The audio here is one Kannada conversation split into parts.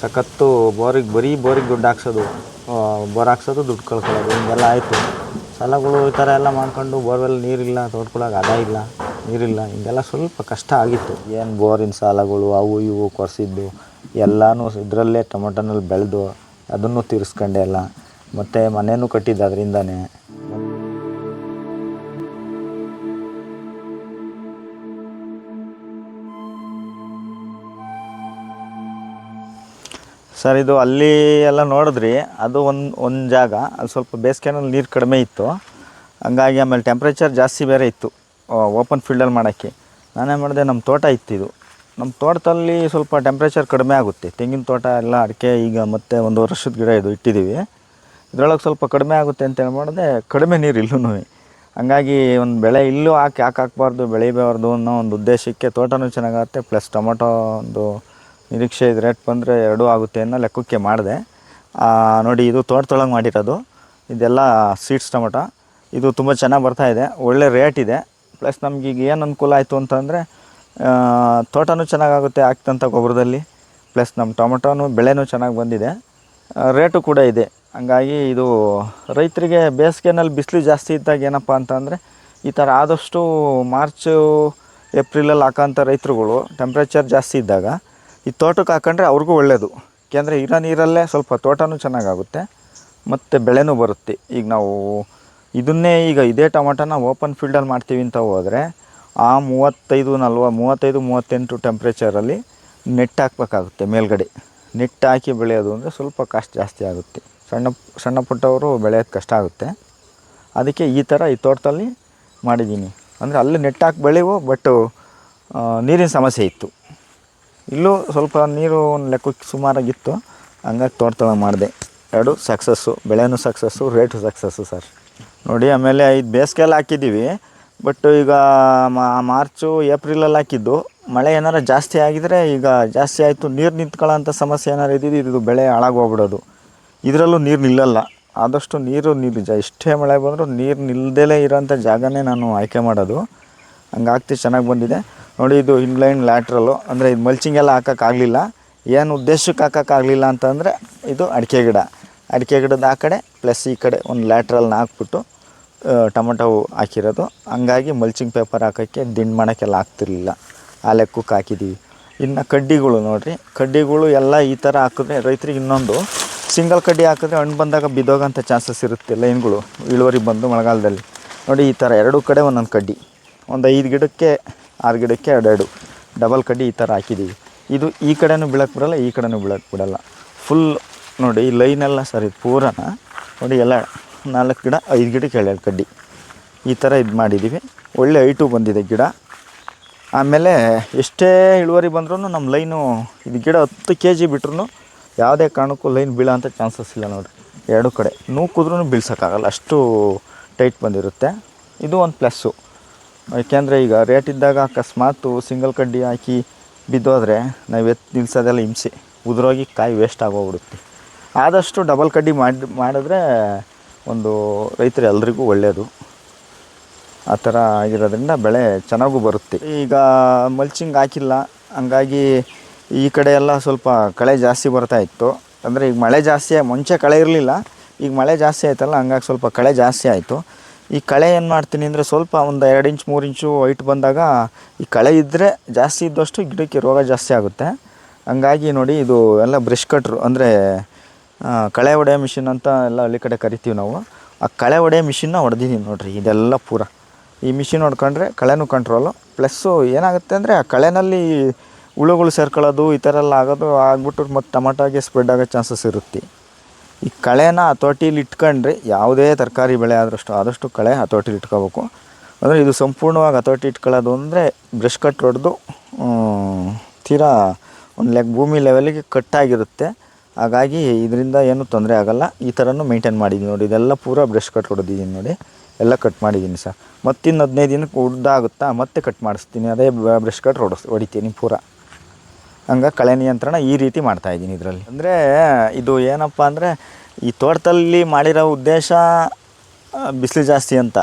ಸಖತ್ತು ಬೋರಿಗೆ ಬರೀ ಬೋರಿಗೆ ದುಡ್ಡು ಹಾಕ್ಸೋದು ಬೋರ್ ಹಾಕ್ಸೋದು ದುಡ್ಡು ಕಳ್ಕೊಳ್ಳೋದು, ಹಿಂಗೆಲ್ಲ ಆಯಿತು. ಸಾಲಗಳು ಈ ಥರ ಎಲ್ಲ ಮಾಡ್ಕೊಂಡು ಬೋರ್ವೆಲ್ ನೀರಿಲ್ಲ ತೋಡ್ಕೊಳ್ಳೋಕೆ ಅದ ಇಲ್ಲ, ನೀರಿಲ್ಲ, ಹಿಂಗೆಲ್ಲ ಸ್ವಲ್ಪ ಕಷ್ಟ ಆಗಿತ್ತು. ಏನು ಬೋರಿನ ಸಾಲಗಳು ಅವು ಇವು ಕೊರೆಸಿದ್ದು, ಎಲ್ಲನೂ ಇದರಲ್ಲೇ ಟೊಮೊಟೊನಲ್ಲಿ ಬೆಳೆದು ಅದನ್ನು ತೀರಿಸ್ಕೊಂಡೆ ಎಲ್ಲ ಮತ್ತು ಮನೆಯೂ ಕಟ್ಟಿದ್ದು ಅದರಿಂದನೇ. ಸರ್ ಇದು ಅಲ್ಲಿ ಎಲ್ಲ ನೋಡಿದ್ರಿ, ಅದು ಒಂದು ಒಂದು ಜಾಗ, ಅಲ್ಲಿ ಸ್ವಲ್ಪ ಬೇಸಿಗೆನಲ್ಲಿ ನೀರು ಕಡಿಮೆ ಇತ್ತು. ಹಂಗಾಗಿ ಆಮೇಲೆ ಟೆಂಪ್ರೇಚರ್ ಜಾಸ್ತಿ ಬೇರೆ ಇತ್ತು ಓಪನ್ ಫೀಲ್ಡಲ್ಲಿ ಮಾಡೋಕ್ಕೆ. ನಾನೇನು ಮಾಡಿದೆ ನಮ್ಮ ತೋಟ ಇತ್ತು ಇದು. ನಮ್ಮ ತೋಟದಲ್ಲಿ ಸ್ವಲ್ಪ ಟೆಂಪ್ರೇಚರ್ ಕಡಿಮೆ ಆಗುತ್ತೆ. ತೆಂಗಿನ ತೋಟ ಎಲ್ಲ ಅಡಿಕೆ, ಈಗ ಮತ್ತೆ ಒಂದು ವರ್ಷದ ಗಿಡ ಇದು ಇಟ್ಟಿದ್ದೀವಿ ಇದರೊಳಗೆ ಸ್ವಲ್ಪ ಕಡಿಮೆ ಆಗುತ್ತೆ ಅಂತೇಳಿ ಮಾಡಿದೆ, ಕಡಿಮೆ ನೀರು ಇಲ್ಲೂ ಹಂಗಾಗಿ ಒಂದು ಬೆಳೆ ಇಲ್ಲೂ ಹಾಕಿ ಯಾಕೆ ಹಾಕ್ಬಾರ್ದು, ಬೆಳಿಬಾರ್ದು ಅನ್ನೋ ಒಂದು ಉದ್ದೇಶಕ್ಕೆ ತೋಟನೂ ಚೆನ್ನಾಗಾಗುತ್ತೆ ಪ್ಲಸ್ ಟೊಮೊಟೊ ಒಂದು ನಿರೀಕ್ಷೆ ಇದು ರೇಟ್ ಬಂದರೆ ಎರಡೂ ಆಗುತ್ತೆ ಅನ್ನೋ ಲೆಕ್ಕಕ್ಕೆ ಮಾಡಿದೆ. ನೋಡಿ, ಇದು ತೋಟದೊಳಗೆ ಮಾಡಿರೋದು. ಇದೆಲ್ಲ ಸೀಡ್ಸ್ ಟೊಮೊಟೊ. ಇದು ತುಂಬ ಚೆನ್ನಾಗಿ ಬರ್ತಾ ಇದೆ. ಒಳ್ಳೆ ರೇಟ್ ಇದೆ. ಪ್ಲಸ್ ನಮಗೀಗ ಏನು ಅನುಕೂಲ ಆಯಿತು ಅಂತಂದರೆ ತೋಟನೂ ಚೆನ್ನಾಗಾಗುತ್ತೆ ಹಾಕ್ತಂಥ ಗೊಬ್ಬರದಲ್ಲಿ. ಪ್ಲಸ್ ನಮ್ಮ ಟೊಮೊಟೊನೂ ಬೆಳೆನೂ ಚೆನ್ನಾಗಿ ಬಂದಿದೆ. ರೇಟು ಕೂಡ ಇದೆ. ಹಂಗಾಗಿ ಇದು ರೈತರಿಗೆ ಬೇಸಿಗೆನಲ್ಲಿ ಬಿಸಿಲು ಜಾಸ್ತಿ ಇದ್ದಾಗ ಏನಪ್ಪ ಅಂತಂದರೆ, ಈ ಥರ ಆದಷ್ಟು ಮಾರ್ಚು, ಏಪ್ರಿಲಲ್ಲಿ ಹಾಕೋಂಥ ರೈತರುಗಳು ಟೆಂಪ್ರೇಚರ್ ಜಾಸ್ತಿ ಇದ್ದಾಗ ಈ ತೋಟಕ್ಕೆ ಹಾಕೊಂಡ್ರೆ ಅವ್ರಿಗೂ ಒಳ್ಳೆಯದು ಯಾಕೆಂದರೆ ಇರೋ ನೀರಲ್ಲೇ ಸ್ವಲ್ಪ ತೋಟವೂ ಚೆನ್ನಾಗಾಗುತ್ತೆ. ಮತ್ತು ಬೆಳೆನೂ ಬರುತ್ತೆ. ಈಗ ನಾವು ಇದನ್ನೇ ಈಗ ಇದೇ ಟೊಮೊಟೊನ ಓಪನ್ ಫೀಲ್ಡಲ್ಲಿ ಮಾಡ್ತೀವಿ ಅಂತ ಹೋದರೆ ಆ ಮೂವತ್ತೈದು ನಲ್ವ ಮೂವತ್ತೈದು, ಮೂವತ್ತೆಂಟು ಟೆಂಪ್ರೇಚರಲ್ಲಿ ನೆಟ್ ಹಾಕ್ಬೇಕಾಗುತ್ತೆ ಮೇಲ್ಗಡೆ. ನೆಟ್ ಹಾಕಿ ಬೆಳೆಯೋದು ಅಂದರೆ ಸ್ವಲ್ಪ ಕಾಸ್ಟ್ ಜಾಸ್ತಿ ಆಗುತ್ತೆ. ಸಣ್ಣ ಸಣ್ಣ ಪುಟ್ಟವರು ಬೆಳೆಯೋದು ಕಷ್ಟ ಆಗುತ್ತೆ. ಅದಕ್ಕೆ ಈ ಥರ ಈ ತೋಟದಲ್ಲಿ ಮಾಡಿದ್ದೀನಿ. ಅಂದರೆ ಅಲ್ಲಿ ನೆಟ್ ಹಾಕಿ ಬೆಳೆಯುವ, ಬಟ್ ನೀರಿನ ಸಮಸ್ಯೆ ಇತ್ತು. ಇಲ್ಲೂ ಸ್ವಲ್ಪ ನೀರು ಒಂದು ಲೆಕ್ಕಕ್ಕೆ ಸುಮಾರಾಗಿತ್ತು. ಹಂಗಾಗಿ ತೋಟದೊಳಗೆ ಮಾಡಿದೆ. ಎರಡು ಸಕ್ಸಸ್ಸು ಬೆಳೆನೂ ಸಕ್ಸಸ್ಸು ರೇಟು ಸಕ್ಸಸ್ಸು ಸರ್ ನೋಡಿ, ಆಮೇಲೆ ಇದು ಬೇಸಿಗೆಯಲ್ಲಿ ಹಾಕಿದ್ದೀವಿ. ಬಟ್ ಈಗ ಮಾರ್ಚು ಏಪ್ರಿಲಲ್ಲಿ ಹಾಕಿದ್ದು. ಮಳೆ ಏನಾರು ಜಾಸ್ತಿ ಆಗಿದರೆ ಈಗ ಜಾಸ್ತಿ ಆಯಿತು, ನೀರು ನಿಂತ್ಕೊಳ್ಳೋಂಥ ಸಮಸ್ಯೆ ಏನಾರು ಇದ್ದಿದ್ದು, ಇದು ಬೆಳೆ ಹಾಳಾಗೋಗ್ಬಿಡೋದು. ಇದರಲ್ಲೂ ನೀರು ನಿಲ್ಲಲ್ಲ. ಆದಷ್ಟು ನೀರು ನಿಲ್ಲ ಜ ಎಷ್ಟೇ ಮಳೆ ಬಂದರೂ ನೀರು ನಿಲ್ಲದೇ ಇರೋಂಥ ಜಾಗನೇ ನಾನು ಆಯ್ಕೆ ಮಾಡೋದು. ಹಂಗಾಗ್ತಿ ಚೆನ್ನಾಗಿ ಬಂದಿದೆ. ನೋಡಿ, ಇದು ಇನ್ಲೈನ್ ಲ್ಯಾಟ್ರಲ್ಲು ಅಂದರೆ ಇದು ಮಲ್ಚಿಂಗ್ ಎಲ್ಲ ಹಾಕೋಕ್ಕಾಗಲಿಲ್ಲ ಏನು ಉದ್ದೇಶಕ್ಕೆ ಹಾಕೋಕ್ಕಾಗಲಿಲ್ಲ ಅಂತಂದರೆ, ಇದು ಅಡಿಕೆ ಗಿಡ. ಅಡಿಕೆ ಗಿಡದ ಆ ಕಡೆ ಪ್ಲಸ್ ಈ ಕಡೆ ಒಂದು ಲ್ಯಾಟ್ರಲ್ನ ಹಾಕ್ಬಿಟ್ಟು ಟೊಮೊಟೊ ಹಾಕಿರೋದು. ಹಂಗಾಗಿ ಮಲ್ಚಿಂಗ್ ಪೇಪರ್ ಹಾಕೋಕ್ಕೆ ದಿಂಡು ಮಾಡೋಕ್ಕೆಲ್ಲ ಹಾಕ್ತಿರ್ಲಿಲ್ಲ ಆ ಲೆಕ್ಕಕ್ಕೆ ಹಾಕಿದ್ದೀವಿ ಇನ್ನು ಕಡ್ಡಿಗಳು ನೋಡಿರಿ. ಕಡ್ಡಿಗಳು ಎಲ್ಲ ಈ ಥರ ಹಾಕಿದ್ರೆ ರೈತರಿಗೆ ಇನ್ನೊಂದು. ಸಿಂಗಲ್ ಕಡ್ಡಿ ಹಾಕಿದ್ರೆ ಹಣ್ಣು ಬಂದಾಗ ಬಿದ್ದೋಗೋಂಥ ಚಾನ್ಸಸ್ ಇರುತ್ತೆ ಲೈನ್ಗಳು. ಇಳುವರಿ ಬಂದು ಮಳೆಗಾಲದಲ್ಲಿ. ನೋಡಿ, ಈ ಥರ ಎರಡೂ ಕಡೆ ಒಂದೊಂದು ಕಡ್ಡಿ. ಒಂದು ಐದು ಗಿಡಕ್ಕೆ ಆರು ಗಿಡಕ್ಕೆ ಎರಡೆರಡು ಡಬಲ್ ಕಡ್ಡಿ ಈ ಥರ ಹಾಕಿದ್ದೀವಿ. ಇದು ಈ ಕಡೆನೂ ಬೀಳಕ್ಕೆ ಬಿಡಲ್ಲ ಈ ಕಡೆನೂ ಬೀಳಕ್ಕೆ ಬಿಡಲ್ಲ. ಫುಲ್ ನೋಡಿ, ಈ ಲೈನೆಲ್ಲ ಸರಿ ಪೂರನ. ನೋಡಿ, ಎಲ್ಲ ನಾಲ್ಕು ಗಿಡ, ಐದು ಗಿಡಕ್ಕೆ ಎರಡೆರಡು ಕಡ್ಡಿ. ಈ ಥರ ಇದು ಮಾಡಿದ್ದೀವಿ. ಒಳ್ಳೆ ಐಟು ಬಂದಿದೆ ಗಿಡ. ಆಮೇಲೆ ಎಷ್ಟೇ ಇಳುವರಿ ಬಂದ್ರೂ ನಮ್ಮ ಲೈನು ಇದು ಗಿಡ ಹತ್ತು ಕೆ ಜಿ ಬಿಟ್ರೂ ಯಾವುದೇ ಕಾರಣಕ್ಕೂ ಲೈನ್ ಬೀಳೋಂಥ ಚಾನ್ಸಸ್ ಇಲ್ಲ ನೋಡಿರಿ. ಎರಡು ಕಡೆ. ನೂಕಿದ್ರೂ ಬೀಳ್ಸೋಕ್ಕಾಗಲ್ಲ. ಅಷ್ಟು ಟೈಟ್ ಬಂದಿರುತ್ತೆ. ಇದು ಒಂದು ಪ್ಲಸ್ಸು ಯಾಕೆಂದರೆ ಈಗ ರೇಟ್ ಇದ್ದಾಗ ಅಕಸ್ಮಾತು ಸಿಂಗಲ್ ಕಡ್ಡಿ ಹಾಕಿ ಬಿದ್ದೋದ್ರೆ ನಾವು ಎತ್ತು ನಿಲ್ಸೋದೆಲ್ಲ ಹಿಂಸೆ. ಉದುರೋಗಿ ಕಾಯಿ ವೇಸ್ಟ್ ಆಗೋಗ್ಬಿಡುತ್ತೆ. ಆದಷ್ಟು ಡಬಲ್ ಕಡ್ಡಿ ಮಾಡಿ, ಮಾಡಿದ್ರೆ ಒಂದು ರೈತರು ಎಲ್ರಿಗೂ ಒಳ್ಳೆಯದು ಆ ಥರ ಆಗಿರೋದ್ರಿಂದ ಬೆಳೆ ಚೆನ್ನಾಗೂ ಬರುತ್ತೆ. ಈಗ ಮಲ್ಚಿಂಗ್ ಹಾಕಿಲ್ಲ. ಹಂಗಾಗಿ ಈ ಕಡೆ ಎಲ್ಲ ಸ್ವಲ್ಪ ಕಳೆ ಜಾಸ್ತಿ ಬರ್ತಾ ಇತ್ತು. ಅಂದರೆ ಈಗ ಮಳೆ ಜಾಸ್ತಿ, ಮುಂಚೆ ಕಳೆ ಇರಲಿಲ್ಲ. ಈಗ ಮಳೆ ಜಾಸ್ತಿ ಆಯ್ತಲ್ಲ, ಹಂಗಾಗಿ ಸ್ವಲ್ಪ ಕಳೆ ಜಾಸ್ತಿ ಆಯಿತು. ಈ ಕಳೆ ಏನು ಮಾಡ್ತೀನಿ ಅಂದರೆ ಸ್ವಲ್ಪ ಒಂದು ಎರಡು ಇಂಚ್, ಮೂರು ಇಂಚು ಹೈಟ್ ಬಂದಾಗ ಈ ಕಳೆ ಇದ್ದರೆ ಜಾಸ್ತಿ ಇದ್ದಷ್ಟು ಗಿಡಕ್ಕೆ ರೋಗ ಜಾಸ್ತಿ ಆಗುತ್ತೆ. ಹಂಗಾಗಿ ನೋಡಿ ಇದು ಎಲ್ಲ ಬ್ರಷ್ ಕಟ್ರು ಅಂದರೆ ಕಳೆ ಹೊಡೆಯೋ ಮಿಷಿನ್ ಅಂತ ಎಲ್ಲ ಹಳ್ಳಿ ಕಡೆ ಕರಿತೀವಿ ನಾವು. ಆ ಕಳೆ ಹೊಡೆಯೋ ಮಿಷಿನ್ನ ಹೊಡೆದಿದ್ದೀನಿ ನೋಡಿರಿ, ಇದೆಲ್ಲ ಪೂರ. ಈ ಮಿಷಿನ್ ಹೊಡ್ಕೊಂಡ್ರೆ ಕಳೆನೂ ಕಂಟ್ರೋಲು ಪ್ಲಸ್ಸು ಏನಾಗುತ್ತೆ ಅಂದರೆ ಆ ಕಳೆನಲ್ಲಿ ಹುಳುಗಳು ಸೇರ್ಕೊಳ್ಳೋದು, ಈ ಥರ ಎಲ್ಲ ಆಗೋದು ಆಗ್ಬಿಟ್ಟು ಮತ್ತು ಟೊಮಟೊಗೆ ಸ್ಪ್ರೆಡ್ ಆಗೋ ಚಾನ್ಸಸ್ ಇರುತ್ತೆ. ಈ ಕಳೆನ ಹತೋಟಿಲಿ ಇಟ್ಕೊಂಡ್ರೆ ಯಾವುದೇ ತರಕಾರಿ ಬೆಳೆ ಆದಷ್ಟು ಆದಷ್ಟು ಕಳೆ ಹತೋಟಿಲಿ ಇಟ್ಕೋಬೇಕು. ಅಂದರೆ ಇದು ಸಂಪೂರ್ಣವಾಗಿ ಹತೋಟಿ ಇಟ್ಕೊಳ್ಳೋದು ಅಂದರೆ ಬ್ರಷ್ ಕಟ್ ಹೊಡೆದು ತೀರಾ ಒಂದು ಲೆಗ್ ಭೂಮಿ ಲೆವೆಲಿಗೆ ಕಟ್ಟಾಗಿರುತ್ತೆ ಹಾಗಾಗಿ ಇದರಿಂದ ಏನೂ ತೊಂದರೆ ಆಗೋಲ್ಲ. ಈ ಥರನೂ ಮೇಂಟೈನ್ ಮಾಡಿದ್ದೀನಿ ನೋಡಿ. ಇದೆಲ್ಲ ಪೂರ ಬ್ರಷ್ ಕಟ್ ಹೊಡೆದಿದ್ದೀನಿ ನೋಡಿ. ಎಲ್ಲ ಕಟ್ ಮಾಡಿದ್ದೀನಿ ಸರ್. ಮತ್ತಿನ್ನು ಹದಿನೈದು ದಿನಕ್ಕೆ ಉದ್ದಾಗುತ್ತಾ ಮತ್ತೆ ಕಟ್ ಮಾಡಿಸ್ತೀನಿ. ಅದೇ ಬ್ರಷ್ ಕಟ್ ಹೊಡಿಸ್ ಹೊಡಿತೀನಿ ಪೂರ. ಹಂಗೆ ಕಳೆ ನಿಯಂತ್ರಣ ಈ ರೀತಿ ಮಾಡ್ತಾ ಇದ್ದೀನಿ ಇದರಲ್ಲಿ. ಅಂದರೆ ಇದು ಏನಪ್ಪ ಅಂದರೆ ಈ ತೋಟದಲ್ಲಿ ಮಾಡಿರೋ ಉದ್ದೇಶ ಬಿಸಿಲು ಜಾಸ್ತಿ ಅಂತ.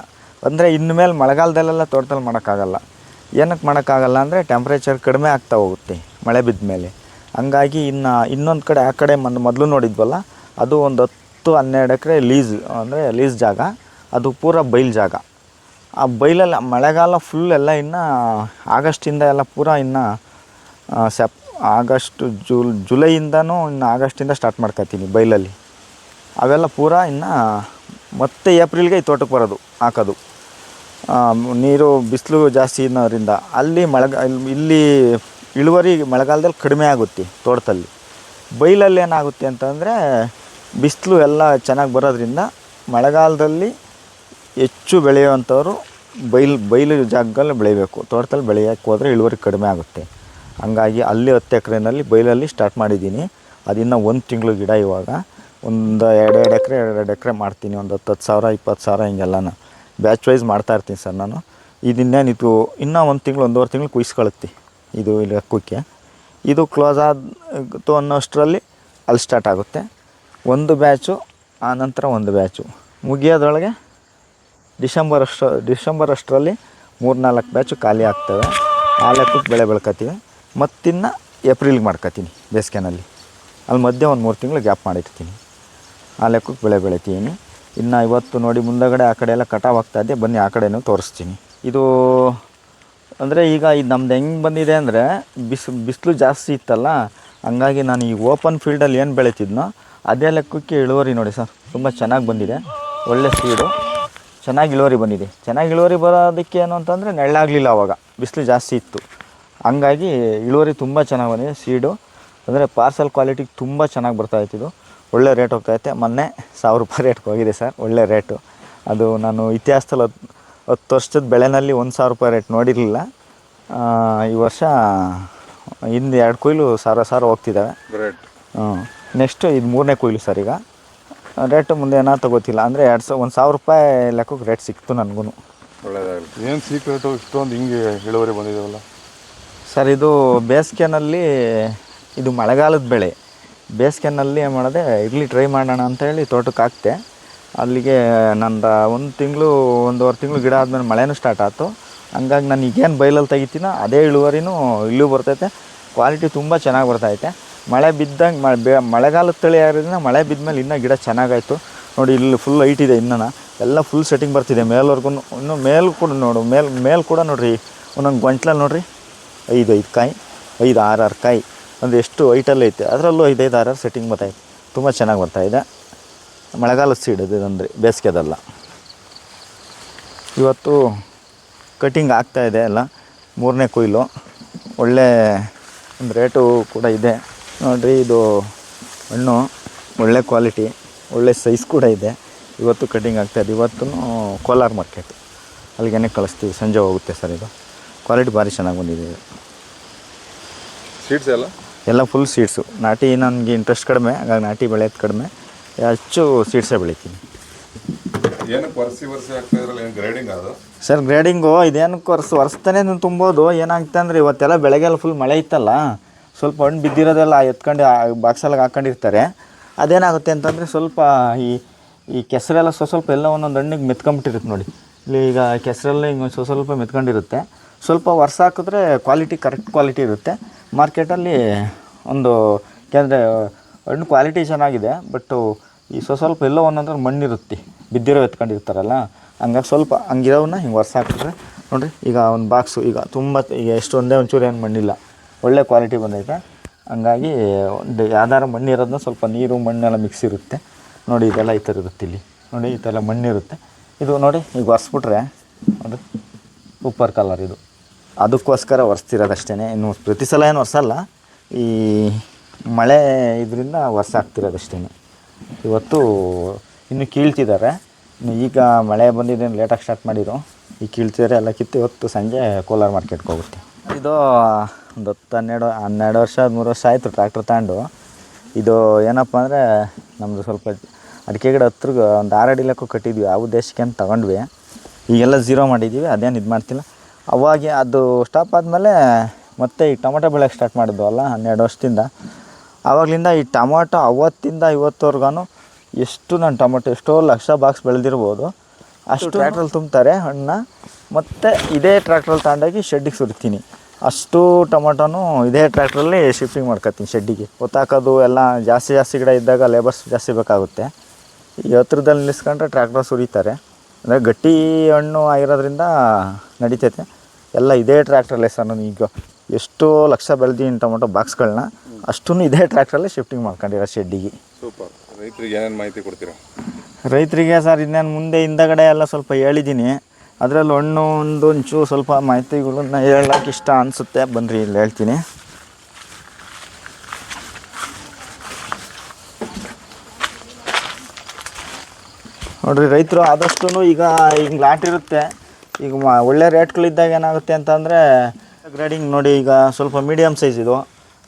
ಅಂದರೆ ಇನ್ಮೇಲೆ ಮಳೆಗಾಲದಲ್ಲೆಲ್ಲ ತೋಟದಲ್ಲಿ ಮಾಡೋಕ್ಕಾಗಲ್ಲ. ಏನಕ್ಕೆ ಮಾಡೋಕ್ಕಾಗಲ್ಲ ಅಂದರೆ ಟೆಂಪ್ರೇಚರ್ ಕಡಿಮೆ ಆಗ್ತಾ ಹೋಗುತ್ತೆ ಮಳೆ ಬಿದ್ದ ಮೇಲೆ. ಹಂಗಾಗಿ ಇನ್ನು ಇನ್ನೊಂದು ಕಡೆ, ಆ ಕಡೆ ಮೊನ್ನೆ ಮೊದಲು ನೋಡಿದ್ವಲ್ಲ, ಅದು ಒಂದು ಹತ್ತು ಹನ್ನೆರಡು ಎಕರೆ ಲೀಸ್ ಅಂದರೆ ಲೀಸ್ ಜಾಗ. ಅದು ಪೂರ ಬೈಲ್ ಜಾಗ. ಆ ಬೈಲಲ್ಲಿ ಮಳೆಗಾಲ ಫುಲ್ ಎಲ್ಲ ಇನ್ನು ಆಗಸ್ಟಿಂದ ಎಲ್ಲ ಪೂರ ಇನ್ನು ಸೆಪ್ ಆಗಸ್ಟ್ ಜೂಲ್ ಜುಲೈಯಿಂದನೂ ಇನ್ನು ಆಗಸ್ಟಿಂದ ಸ್ಟಾರ್ಟ್ ಮಾಡ್ಕೊತೀನಿ ಬೈಲಲ್ಲಿ. ಅವೆಲ್ಲ ಪೂರ ಇನ್ನು ಮತ್ತೆ ಏಪ್ರಿಲ್ಗೆ ಈ ತೋಟಕ್ಕೆ ಬರೋದು, ಹಾಕೋದು. ನೀರು ಬಿಸಿಲು ಜಾಸ್ತಿ ಇನ್ನೋದ್ರಿಂದ ಅಲ್ಲಿ ಮಳೆಗ, ಇಲ್ಲಿ- ಇಲ್ಲಿ ಇಳುವರಿ ಮಳೆಗಾಲದಲ್ಲಿ ಕಡಿಮೆ ಆಗುತ್ತೆ ತೋಟದಲ್ಲಿ. ಬೈಲಲ್ಲಿ ಏನಾಗುತ್ತೆ ಅಂತಂದರೆ ಬಿಸಿಲು ಎಲ್ಲ ಚೆನ್ನಾಗಿ ಬರೋದ್ರಿಂದ ಮಳೆಗಾಲದಲ್ಲಿ ಹೆಚ್ಚು ಬೆಳೆಯುವಂಥವ್ರು ಬೈಲು ಬೈಲು ಜಾಗದಲ್ಲಿ ಬೆಳಿಬೇಕು. ತೋಟದಲ್ಲಿ ಬೆಳೆಯೋಕ್ಕೆ ಹೋದರೆ ಇಳುವರಿ ಕಡಿಮೆ ಆಗುತ್ತೆ. ಹಂಗಾಗಿ ಅಲ್ಲಿ ಹತ್ತು ಎಕರೆನಲ್ಲಿ ಬೈಲಲ್ಲಿ ಸ್ಟಾರ್ಟ್ ಮಾಡಿದ್ದೀನಿ. ಅದಿನ್ನು ಒಂದು ತಿಂಗಳು ಗಿಡ ಇವಾಗ. ಒಂದು ಎರಡು ಎರಡು ಎಕರೆ ಎರಡು ಎಕರೆ ಮಾಡ್ತೀನಿ. ಒಂದು ಹತ್ತು ಹತ್ತು ಸಾವಿರ, ಇಪ್ಪತ್ತು ಸಾವಿರ ಹಿಂಗೆಲ್ಲನ. ಬ್ಯಾಚ್ ವೈಸ್ ಮಾಡ್ತಾ ಇರ್ತೀನಿ ಸರ್ ನಾನು. ಇದನ್ನೇನಿತ್ತು ಇನ್ನೂ ಒಂದು ತಿಂಗಳು, ಒಂದೂವರೆ ತಿಂಗಳು ಕುಯ್ಸ್ಕೊಳತ್ತಿ. ಇದು ಇಲ್ಲಿ ಕುಕ್ಕೆ ಇದು ಕ್ಲೋಸ್ ಆದ ಅನ್ನೋಷ್ಟರಲ್ಲಿ ಅಲ್ಲಿ ಸ್ಟಾರ್ಟ್ ಆಗುತ್ತೆ. ಒಂದು ಬ್ಯಾಚು ಆನಂತರ ಒಂದು ಬ್ಯಾಚು ಮುಗಿಯೋದ್ರೊಳಗೆ ಡಿಸೆಂಬರ್ ಅಷ್ಟು, ಡಿಸೆಂಬರ್ ಅಷ್ಟರಲ್ಲಿ ಮೂರು ನಾಲ್ಕು ಬ್ಯಾಚು ಖಾಲಿ ಆಗ್ತವೆ. ಆ ಲೆಕ್ಕಕ್ಕೆ ಬೆಳೆ ಬೆಳ್ಕೊತೀವಿ ಮತ್ತಿನ್ನು ಏಪ್ರಿಲ್ಗೆ ಮಾಡ್ಕೊತೀನಿ ಬೇಸಿಗೆನಲ್ಲಿ. ಅಲ್ಲಿ ಮಧ್ಯೆ ಒಂದು ಮೂರು ತಿಂಗಳು ಗ್ಯಾಪ್ ಮಾಡಿರ್ತೀನಿ. ಆ ಲೆಕ್ಕಕ್ಕೆ ಬೆಳೆ ಬೆಳಿತೀನಿ. ಇನ್ನು ಇವತ್ತು ನೋಡಿ ಮುಂದಗಡೆ ಆ ಕಡೆ ಎಲ್ಲ ಕಟಾವ್ ಇದೆ. ಬನ್ನಿ ಆ ಕಡೆನೂ ತೋರಿಸ್ತೀನಿ. ಇದು ಅಂದರೆ ಈಗ ಇದು ನಮ್ದು ಹೆಂಗೆ ಬಂದಿದೆ ಅಂದರೆ ಬಿಸಿ, ಬಿಸಿಲು ಜಾಸ್ತಿ ಇತ್ತಲ್ಲ, ಹಂಗಾಗಿ ನಾನು ಈ ಓಪನ್ ಫೀಲ್ಡಲ್ಲಿ ಏನು ಬೆಳೀತಿದ್ನೋ ಅದೇ ಲೆಕ್ಕಕ್ಕೆ ಇಳುವರಿ ನೋಡಿ ಸರ್. ತುಂಬ ಚೆನ್ನಾಗಿ ಬಂದಿದೆ. ಒಳ್ಳೆ ಸೀಡು ಚೆನ್ನಾಗಿ ಇಳುವರಿ ಬಂದಿದೆ. ಚೆನ್ನಾಗಿ ಇಳುವರಿ ಬರೋದಕ್ಕೆ ಏನು ಅಂತಂದರೆ ನೆಳ್ಳಾಗಲಿಲ್ಲ ಅವಾಗ. ಬಿಸಿಲು ಜಾಸ್ತಿ ಇತ್ತು. ಹಂಗಾಗಿ ಇಳುವರಿ ತುಂಬ ಚೆನ್ನಾಗಿ ಬಂದಿದೆ ಸೀಡು ಅಂದರೆ ಪಾರ್ಸಲ್ ಕ್ವಾಲಿಟಿಗೆ ತುಂಬ ಚೆನ್ನಾಗಿ ಬರ್ತಾ ಇದು. ಒಳ್ಳೆ ರೇಟ್ ಹೋಗ್ತಾಯಿತ್ತೆ ಮೊನ್ನೆ ಸಾವಿರ ರೂಪಾಯಿ ರೇಟ್ಗೆ ಹೋಗಿದೆ ಸರ್ ಒಳ್ಳೆ ರೇಟು ಅದು ನಾನು ಇತಿಹಾಸದಲ್ಲಿ ಹತ್ತು ಹತ್ತು ವರ್ಷದ ಬೆಳೆನಲ್ಲಿ ಒಂದು ಸಾವಿರ ರೂಪಾಯಿ ರೇಟ್ ನೋಡಿರಲಿಲ್ಲ. ಈ ವರ್ಷ ಹಿಂದೆ ಎರಡು ಕೊಯ್ಲು ಸಾವಿರ ಸಾವಿರ ಹೋಗ್ತಿದ್ದಾವೆ ಹ್ಞೂ ನೆಕ್ಸ್ಟು ಇದು ಮೂರನೇ ಕೊಯ್ಲು ಸರ್ ಈಗ. ರೇಟು ಮುಂದೆ ಏನೋ ತಗೋತಿಲ್ಲ ಅಂದರೆ ಎರಡು ಸಾವಿರ ಒಂದು ಸಾವಿರ ರೂಪಾಯಿ ಲೆಕ್ಕಕ್ಕೆ ರೇಟ್ ಸಿಕ್ತು ನನಗೂ ಒಳ್ಳೆಯದಾಗಲಿ ಏನು ಸೀಕ್ರೆಟು ಇಷ್ಟೊಂದು ಹಿಂಗೆ ಇಳುವರಿ ಬಂದಿದ್ದಾವಲ್ಲ ಸರ್, ಇದು ಬೇಸಿಗೆನಲ್ಲಿ ಇದು ಮಳೆಗಾಲದ ಬೆಳೆ. ಬೇಸಿಗೆನಲ್ಲಿ ಏನು ಮಾಡಿದೆ, ಇರಲಿ ಟ್ರೈ ಮಾಡೋಣ ಅಂತೇಳಿ ತೋಟಕ್ಕೆ ಹಾಕ್ತೆ. ಅಲ್ಲಿಗೆ ನಂದು ಒಂದು ತಿಂಗಳು, ಒಂದೂವರೆ ತಿಂಗಳು ಗಿಡ ಆದಮೇಲೆ ಮಳೆನೂ ಸ್ಟಾರ್ಟ್ ಆಯಿತು ಹಂಗಾಗಿ ನಾನು ಈಗೇನು ಬೈಲಲ್ಲಿ ತೆಗಿತೀನೋ, ಅದೇ ಇಳುವರಿನೂ ಇಲ್ಲೂ ಬರ್ತೈತೆ. ಕ್ವಾಲಿಟಿ ತುಂಬ ಚೆನ್ನಾಗಿ ಬರ್ತೈತೆ. ಮಳೆ ಬಿದ್ದಂಗೆ ಮಳೆ ಮಳೆಗಾಲದ ತಳಿ ಆಗಿರೋದ್ರಿಂದ ಮಳೆ ಬಿದ್ಮೇಲೆ ಇನ್ನೂ ಗಿಡ ಚೆನ್ನಾಗಾಯಿತು. ನೋಡಿ, ಇಲ್ಲಿ ಫುಲ್ ಹೈಟ್ ಇದೆ ಇನ್ನೂ ಎಲ್ಲ ಫುಲ್ ಸೆಟ್ಟಿಂಗ್ ಬರ್ತಿದೆ ಮೇಲ್ವರೆಗೂ ಇನ್ನೂ ಮೇಲ್ ಕೂಡ ನೋಡು, ಮೇಲ್ ಮೇಲ್ ಕೂಡ ನೋಡಿರಿ. ಒಂದೊಂದು ಗಂಟ್ಲಲ್ಲಿ ನೋಡ್ರಿ. ಐದು ಐದು ಕಾಯಿ, ಐದು, ಆರು ಆರು ಕಾಯಿ, ಒಂದು ಎಷ್ಟು ಐಟಲ್ಲಿ ಐತೆ, ಅದರಲ್ಲೂ ಐದೈದು ಆರು ಆರು ಸೆಟ್ಟಿಂಗ್ ಬರ್ತಾಯಿದೆ ತುಂಬ ಚೆನ್ನಾಗಿ ಬರ್ತಾಯಿದೆ ಮಳೆಗಾಲದ ಸೀಡ್ ಇದು ಇದಂದ್ರೆ ಬೇಸಿಗೆದಲ್ಲ ಇವತ್ತು ಕಟಿಂಗ್ ಆಗ್ತಾ ಇದೆ ಎಲ್ಲ. ಮೂರನೇ ಕೊಯ್ಲು. ಒಳ್ಳೆ ಒಂದು ರೇಟು ಕೂಡ ಇದೆ. ನೋಡಿರಿ, ಇದು ಹಣ್ಣು, ಒಳ್ಳೆ ಕ್ವಾಲಿಟಿ ಒಳ್ಳೆ ಸೈಜ್ ಕೂಡ ಇದೆ. ಇವತ್ತು ಕಟಿಂಗ್ ಆಗ್ತಾಯಿದೆ ಇವತ್ತು ಕೋಲಾರ ಮಾರ್ಕೆಟ್ ಅಲ್ಲಿಗೆ ಕಳಿಸ್ತೀವಿ. ಸಂಜೆ ಹೋಗುತ್ತೆ ಸರ್ ಇದು. ಕ್ವಾಲಿಟಿ ಭಾರಿ ಚೆನ್ನಾಗಿ ಬಂದಿದೆ. ಇದು ಸೀಡ್ಸ್ ಎಲ್ಲ? ಎಲ್ಲ ಫುಲ್ ಸೀಡ್ಸು ನಾಟಿ ನನಗೆ ಇಂಟ್ರೆಸ್ಟ್ ಕಡಿಮೆ ಹಾಗಾಗಿ ನಾಟಿ ಬೆಳೆಯೋದು ಕಡಿಮೆ. ಹೆಚ್ಚು ಸೀಡ್ಸೇ ಬೆಳಿತೀನಿ. ಏನಕ್ಕೆ ವರ್ಷಿ ವರ್ಷ ಆಗ್ತಾ ಇದ್ರಲ್ಲ ಏನು ಗ್ರೇಡಿಂಗ್ ಅದು? ಸರ್ ಗ್ರೇಡಿಂಗು ಇದೇನಕ್ಕೆ ವರ್ಷ ವರ್ಷತಾನೆ ತುಂಬೋದು. ಏನಾಗುತ್ತೆ ಅಂದರೆ ಇವತ್ತೆಲ್ಲ ಬೆಳಗ್ಗೆಲ್ಲ ಫುಲ್ ಮಳೆ ಇತ್ತಲ್ಲ ಸ್ವಲ್ಪ ಹಣ್ಣು ಬಿದ್ದಿರೋದೆಲ್ಲ ಎತ್ಕೊಂಡು ಬಾಕ್ಸಲ್ಲಿ ಹಾಕೊಂಡಿರ್ತಾರೆ. ಅದೇನಾಗುತ್ತೆ ಅಂತಂದರೆ ಸ್ವಲ್ಪ ಈ ಈ ಕೆಸರೆಲ್ಲ ಸ್ವಸ್ವಲ್ಪ ಎಲ್ಲ ಒಂದೊಂದು ಹಣ್ಣಿಗೆ ಮೆತ್ಕೊಂಬಿಟ್ಟಿರುತ್ತೆ ನೋಡಿ. ಇಲ್ಲಿ ಈಗ ಕೆಸರೆಲ್ಲ ಹಿಂಗೆ ಸ್ವಲ್ಪ ಸ್ವಲ್ಪ ಮೆತ್ಕೊಂಡಿರುತ್ತೆ. ಸ್ವಲ್ಪ ವರ್ಷ ಹಾಕಿದ್ರೆ ಕ್ವಾಲಿಟಿ ಕರೆಕ್ಟ್ ಕ್ವಾಲಿಟಿ ಇರುತ್ತೆ. ಮಾರ್ಕೆಟಲ್ಲಿ ಒಂದು, ಯಾಕೆಂದರೆ, ಹಣ್ಣು ಕ್ವಾಲಿಟಿ ಚೆನ್ನಾಗಿದೆ ಬಟ್ಟು ಈ ಸ್ವ ಸ್ವಲ್ಪ ಎಲ್ಲೋ ಒಂದೊಂದ್ರೆ ಮಣ್ಣಿರುತ್ತೆ. ಬಿದ್ದಿರೋ ಎತ್ಕೊಂಡಿರ್ತಾರಲ್ಲ, ಹಂಗಾಗಿ ಸ್ವಲ್ಪ ಹಂಗಿರೋವನ್ನ ಹಿಂಗೆ ವರ್ಷ ಹಾಕಿದ್ರೆ, ನೋಡಿರಿ, ಈಗ ಒಂದು ಬಾಕ್ಸು ಈಗ ತುಂಬ, ಈಗ ಎಷ್ಟು ಒಂದೇ ಒಂಚೂರು ಏನು ಮಣ್ಣಿಲ್ಲ. ಒಳ್ಳೆ ಕ್ವಾಲಿಟಿ ಬಂದೈತೆ. ಹಂಗಾಗಿ ಒಂದು ಯಾವ್ದಾರು ಮಣ್ಣಿರೋದನ್ನ ಸ್ವಲ್ಪ ನೀರು, ಮಣ್ಣೆಲ್ಲ ಮಿಕ್ಸ್ ಇರುತ್ತೆ. ನೋಡಿ, ಇದೆಲ್ಲ ಈ ಥರ ಇರುತ್ತೆ ಇಲ್ಲಿ. ನೋಡಿ, ಈ ಥರ ಮಣ್ಣಿರುತ್ತೆ. ಇದು ನೋಡಿ, ಈಗ ಒರೆಸ್ಬಿಟ್ರೆ ಅದು ಸೂಪರ್ ಕಲರ್ ಇದು. ಅದಕ್ಕೋಸ್ಕರ ಒರೆಸ್ತಿರೋದಷ್ಟೇ ಇನ್ನು ಪ್ರತಿ ಸಲ ಏನು ಒರೆಸಲ್ಲ. ಈ ಮಳೆ ಇದರಿಂದ ವರ್ಷ ಆಗ್ತಿರೋದಷ್ಟೇ ಇವತ್ತು ಇನ್ನು ಕೀಳ್ತಿದ್ದಾರೆ. ಈಗ ಮಳೆ ಬಂದಿದ್ದೇನು ಲೇಟಾಗಿ ಸ್ಟಾರ್ಟ್ ಮಾಡಿದ್ರು ಈ ಕೀಳ್ತಿದ್ದಾರೆ, ಎಲ್ಲ ಕಿತ್ತು ಇವತ್ತು ಸಂಜೆ ಕೋಲಾರ ಮಾರ್ಕೆಟ್ಗೆ ಹೋಗುತ್ತೆ. ಇದು ಒಂದು ಹತ್ತು ಹನ್ನೆರಡು ಹನ್ನೆರಡು ವರ್ಷ, ಹದಿಮೂರು ವರ್ಷ ಆಯಿತು ಟ್ರ್ಯಾಕ್ಟ್ರ್ ತಗೊಂಡು. ಇದು ಏನಪ್ಪ ಅಂದರೆ ನಮ್ಮದು ಸ್ವಲ್ಪ ಅಡಿಕೆ ಗಿಡ ಹತ್ರಗೆ ಒಂದು ಆರಡಿ ಲೆಕ್ಕ ಕಟ್ಟಿದ್ವಿ. ಆ ಉದ್ದೇಶಕ್ಕೆ ಅಂತ ತಗೊಂಡ್ವಿ. ಈಗೆಲ್ಲ ಝೀರೋ ಮಾಡಿದ್ದೀವಿ. ಅದೇನು ಇದು ಮಾಡ್ತಿಲ್ಲ. ಅವಾಗೆ ಅದು ಸ್ಟಾಪ್ ಆದಮೇಲೆ ಮತ್ತೆ ಈ ಟೊಮೊಟೊ ಬೆಳೆಯೋಕ್ಕೆ ಸ್ಟಾರ್ಟ್ ಮಾಡಿದ್ವು ಅಲ್ಲ ಹನ್ನೆರಡು ವರ್ಷದಿಂದ. ಆವಾಗಲಿಂದ ಈ ಟೊಮೊಟೊ ಅವತ್ತಿಂದ ಇವತ್ತವರೆಗೂ ಎಷ್ಟು ನಾನು ಟೊಮೊಟೊ ಎಷ್ಟೋ ಲಕ್ಷ ಬಾಕ್ಸ್ ಬೆಳೆದಿರ್ಬೋದು. ಅಷ್ಟು ಟ್ರ್ಯಾಕ್ಟ್ರಲ್ಲಿ ತುಂಬ್ತಾರೆ ಹಣ್ಣ. ಮತ್ತು ಇದೇ ಟ್ರ್ಯಾಕ್ಟ್ರಲ್ಲಿ ತಗೊಂಡೋಗಿ ಶೆಡ್ಡಿಗೆ ಸುರಿತೀನಿ. ಅಷ್ಟು ಟೊಮೊಟೊನು ಇದೇ ಟ್ರ್ಯಾಕ್ಟ್ರಲ್ಲಿ ಶಿಫ್ಟಿಂಗ್ ಮಾಡ್ಕೊತೀನಿ ಶೆಡ್ಡಿಗೆ ಹೊತ್ತಾಕೋದು ಎಲ್ಲ ಜಾಸ್ತಿ ಜಾಸ್ತಿ ಗಿಡ ಇದ್ದಾಗ ಲೇಬರ್ಸ್ ಜಾಸ್ತಿ ಬೇಕಾಗುತ್ತೆ. ಈ ಹತ್ರದಲ್ಲಿ ನಿಲ್ಲಿಸ್ಕೊಂಡ್ರೆ ಟ್ರ್ಯಾಕ್ಟರ್ ಸುರಿತಾರೆ. ಅಂದರೆ ಗಟ್ಟಿ ಹಣ್ಣು ಆಗಿರೋದ್ರಿಂದ ನಡೀತೈತೆ. ಎಲ್ಲ ಇದೇ ಟ್ರ್ಯಾಕ್ಟ್ರಲ್ಲೇ ಸರ್ ನಾನು ಈಗ ಎಷ್ಟು ಲಕ್ಷ ಬೆಳೆದೀನಿ ಟೊಮೊಟೊ ಬಾಕ್ಸ್ಗಳನ್ನ ಅಷ್ಟೂ ಇದೇ ಟ್ರ್ಯಾಕ್ಟ್ರಲ್ಲೇ ಶಿಫ್ಟಿಂಗ್ ಮಾಡ್ಕೊಂಡಿರೋ ಶೆಡ್ಡಿಗೆ. ಸೂಪರ್ ರೈತರಿಗೆ ಏನೇನು ಮಾಹಿತಿ ಕೊಡ್ತೀರಾ? ರೈತರಿಗೆ ಸರ್ ಇನ್ನೇನು ಮುಂದೆ ಹಿಂದಗಡೆ ಎಲ್ಲ ಸ್ವಲ್ಪ ಹೇಳಿದ್ದೀನಿ ಅದರಲ್ಲಿ ಹಣ್ಣು ಒಂದು ಒಂಚೂರು ಸ್ವಲ್ಪ ಮಾಹಿತಿಗಳನ್ನ ಹೇಳೋಕೆ ಇಷ್ಟ ಅನಿಸುತ್ತೆ. ಬನ್ನಿರಿ ಇಲ್ಲಿ ಹೇಳ್ತೀನಿ. ನೋಡ್ರಿ ರೈತರು ಆದಷ್ಟು ಈಗ ಹಿಂಗೆ ಲಾಟ್ ಇರುತ್ತೆ. ಈಗ ಮ- ಒಳ್ಳೆ ರೇಟ್ಗಳಿದ್ದಾಗ ಏನಾಗುತ್ತೆ ಅಂತಂದರೆ ಗ್ರೇಡಿಂಗ್ ನೋಡಿ ಈಗ ಸ್ವಲ್ಪ ಮೀಡಿಯಮ್ ಸೈಜ್ ಇದು.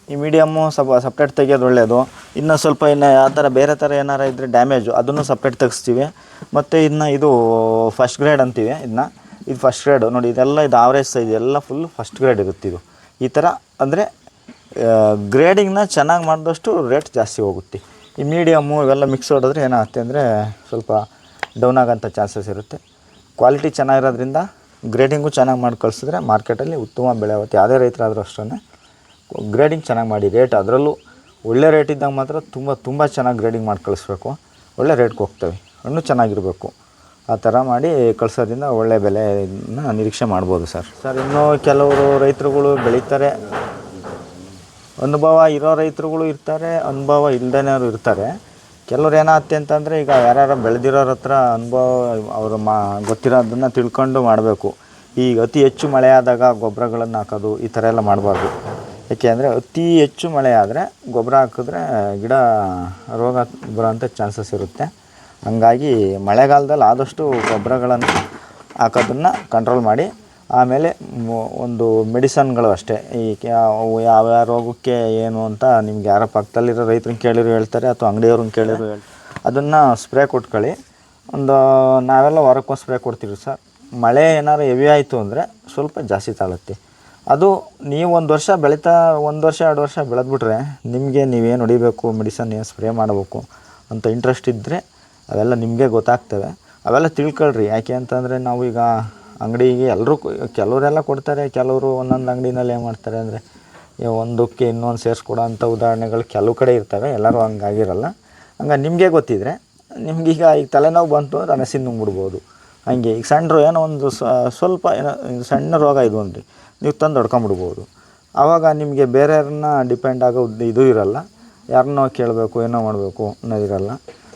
ಈ ಮೀಡಿಯಮ್ಮು ಸ್ವಲ್ಪ ಸಪ್ರೇಟ್ ತೆಗಿಯೋದು ಒಳ್ಳೆಯದು ಇನ್ನು ಸ್ವಲ್ಪ ಇನ್ನು ಯಾವ ಥರ ಬೇರೆ ಥರ ಏನಾರ ಇದ್ದರೆ ಡ್ಯಾಮೇಜು ಅದನ್ನು ಸಪ್ರೇಟ್ ತೆಗಿಸ್ತೀವಿ. ಮತ್ತು ಇನ್ನು ಇದು ಫಸ್ಟ್ ಗ್ರೇಡ್ ಅಂತೀವಿ ಇದನ್ನ ಇದು ಫಸ್ಟ್ ಗ್ರೇಡು ನೋಡಿ ಇದೆಲ್ಲ ಇದು ಆವ್ರೇಜ್ ಸೈಜ್ ಎಲ್ಲ ಫುಲ್ ಫಸ್ಟ್ ಗ್ರೇಡ್ ಇರುತ್ತೆ ಇದು. ಈ ಥರ ಅಂದರೆ ಗ್ರೇಡಿಂಗ್ನ ಚೆನ್ನಾಗಿ ಮಾಡಿದಷ್ಟು ರೇಟ್ ಜಾಸ್ತಿ ಹೋಗುತ್ತೆ. ಈ ಮೀಡಿಯಮ್ಮು ಇವೆಲ್ಲ ಮಿಕ್ಸ್ ಹೊಡೆದ್ರೆ ಏನಾಗುತ್ತೆ ಅಂದರೆ ಸ್ವಲ್ಪ ಡೌನ್ ಆಗೋಂಥ ಚಾನ್ಸಸ್ ಇರುತ್ತೆ. ಕ್ವಾಲಿಟಿ ಚೆನ್ನಾಗಿರೋದ್ರಿಂದ ಗ್ರೇಡಿಂಗು ಚೆನ್ನಾಗಿ ಮಾಡಿ ಕಳಿಸಿದ್ರೆ ಮಾರ್ಕೆಟಲ್ಲಿ ಉತ್ತಮ ಬೆಳೆ ಆಗುತ್ತೆ. ಯಾವುದೇ ರೈತರಾದರೂ ಅಷ್ಟೇ ಗ್ರೇಡಿಂಗ್ ಚೆನ್ನಾಗಿ ಮಾಡಿ ರೇಟ್ ಅದರಲ್ಲೂ ಒಳ್ಳೆ ರೇಟ್ ಇದ್ದಾಗ ಮಾತ್ರ ತುಂಬ ತುಂಬ ಚೆನ್ನಾಗಿ ಗ್ರೇಡಿಂಗ್ ಮಾಡಿ ಕಳಿಸ್ಬೇಕು. ಒಳ್ಳೆ ರೇಟ್ಗೆ ಹೋಗ್ತವೆ. ಹಣ್ಣು ಚೆನ್ನಾಗಿರಬೇಕು. ಆ ಥರ ಮಾಡಿ ಕಳಿಸೋದ್ರಿಂದ ಒಳ್ಳೆ ಬೆಲೆನ ನಿರೀಕ್ಷೆ ಮಾಡ್ಬೋದು ಸರ್. ಸರ್, ಇನ್ನೂ ಕೆಲವರು ರೈತರುಗಳು ಬೆಳೀತಾರೆ. ಅನುಭವ ಇರೋ ರೈತರುಗಳು ಇರ್ತಾರೆ. ಅನುಭವ ಇಲ್ದೇನವರು ಇರ್ತಾರೆ. ಕೆಲವ್ರು ಏನಾಗುತ್ತೆ ಅಂತಂದರೆ ಈಗ ಯಾರ್ಯಾರು ಬೆಳೆದಿರೋರ ಹತ್ರ ಅನುಭವ ಅವರು ಮಾ ಗೊತ್ತಿರೋದನ್ನು ತಿಳ್ಕೊಂಡು ಮಾಡಬೇಕು. ಈ ಅತಿ ಹೆಚ್ಚು ಮಳೆ ಆದಾಗ ಗೊಬ್ಬರಗಳನ್ನು ಹಾಕೋದು ಈ ಥರ ಎಲ್ಲ ಮಾಡಬಾರ್ದು. ಯಾಕೆ ಅಂದರೆ ಅತಿ ಹೆಚ್ಚು ಮಳೆ ಆದರೆ ಗೊಬ್ಬರ ಹಾಕಿದ್ರೆ ಗಿಡ ರೋಗ ಬರೋಂಥ ಚಾನ್ಸಸ್ ಇರುತ್ತೆ. ಹಂಗಾಗಿ ಮಳೆಗಾಲದಲ್ಲಿ ಆದಷ್ಟು ಗೊಬ್ಬರಗಳನ್ನು ಹಾಕೋದನ್ನು ಕಂಟ್ರೋಲ್ ಮಾಡಿ ಆಮೇಲೆ ಒಂದು ಮೆಡಿಸನ್ಗಳು ಅಷ್ಟೇ. ಈ ಯಾವ ಯಾವ ರೋಗಕ್ಕೆ ಏನು ಅಂತ ನಿಮ್ಗೆ ಯಾರ ಪಕ್ಕದಲ್ಲಿರೋ ರೈತರನ್ನ ಕೇಳಿರು ಹೇಳ್ತಾರೆ ಅಥವಾ ಅಂಗಡಿಯವ್ರನ್ನ ಕೇಳಿರು ಹೇಳ್ತಾರೆ ಅದನ್ನು ಸ್ಪ್ರೇ ಕೊಟ್ಕೊಳ್ಳಿ. ಒಂದು, ನಾವೆಲ್ಲ ವಾರಕ್ಕೊಂದು ಸ್ಪ್ರೇ ಕೊಡ್ತೀವಿ ಸರ್. ಮಳೆ ಏನಾರು ಹೆವಿ ಆಯಿತು ಅಂದರೆ ಸ್ವಲ್ಪ ಜಾಸ್ತಿ ತಾಳುತ್ತೆ. ಅದು ನೀವು ಒಂದು ವರ್ಷ ಬೆಳೀತಾ, ಒಂದು ವರ್ಷ, ಎರಡು ವರ್ಷ ಬೆಳೆದ್ಬಿಟ್ರೆ ನಿಮಗೆ ನೀವೇನು ಹೊಡಿಬೇಕು, ಮೆಡಿಸನ್ ಏನು ಸ್ಪ್ರೇ ಮಾಡಬೇಕು ಅಂತ ಇಂಟ್ರೆಸ್ಟ್ ಇದ್ದರೆ ಅವೆಲ್ಲ ನಿಮಗೆ ಗೊತ್ತಾಗ್ತವೆ. ಅವೆಲ್ಲ ತಿಳ್ಕೊಳ್ರಿ. ಯಾಕೆ ಅಂತಂದರೆ ನಾವು ಈಗ ಅಂಗಡಿಗೆ ಎಲ್ಲರೂ ಕೆಲವರೆಲ್ಲ ಕೊಡ್ತಾರೆ, ಕೆಲವರು ಒಂದೊಂದು ಅಂಗಡಿನಲ್ಲಿ ಏನು ಮಾಡ್ತಾರೆ ಅಂದರೆ ಒಂದಕ್ಕೆ ಇನ್ನೊಂದು ಸೇರಿಸ್ಕೊಡೋ ಅಂಥ ಉದಾಹರಣೆಗಳು ಕೆಲವು ಕಡೆ ಇರ್ತವೆ, ಎಲ್ಲರೂ ಹಂಗಾಗಿರಲ್ಲ. ಹಂಗೆ ನಿಮಗೆ ಗೊತ್ತಿದ್ರೆ, ನಿಮ್ಗೆ ಈಗ ತಲೆನೋವು ಬಂತು ಅಂದ್ರೆ ಅನಸಿನ ನುಂಗ್ಬಿಡ್ಬೋದು. ಹಂಗೆ ಈಗ ಸಣ್ಣ ಏನೋ ಒಂದು ಸ್ವಲ್ಪ ಏನೋ ಸಣ್ಣ ರೋಗ ಇದು ಅಂದ್ರಿ, ನೀವು ತಂದು ಹೊಡ್ಕೊಂಬಿಡ್ಬೋದು. ಆವಾಗ ನಿಮಗೆ ಬೇರೆಯವ್ರನ್ನ ಡಿಪೆಂಡ್ ಆಗೋ ಇದು ಇರಲ್ಲ. ಯಾರನ್ನೋ ಕೇಳಬೇಕು, ಏನೋ ಮಾಡಬೇಕು ಅನ್ನೋದಿರಲ್ಲ.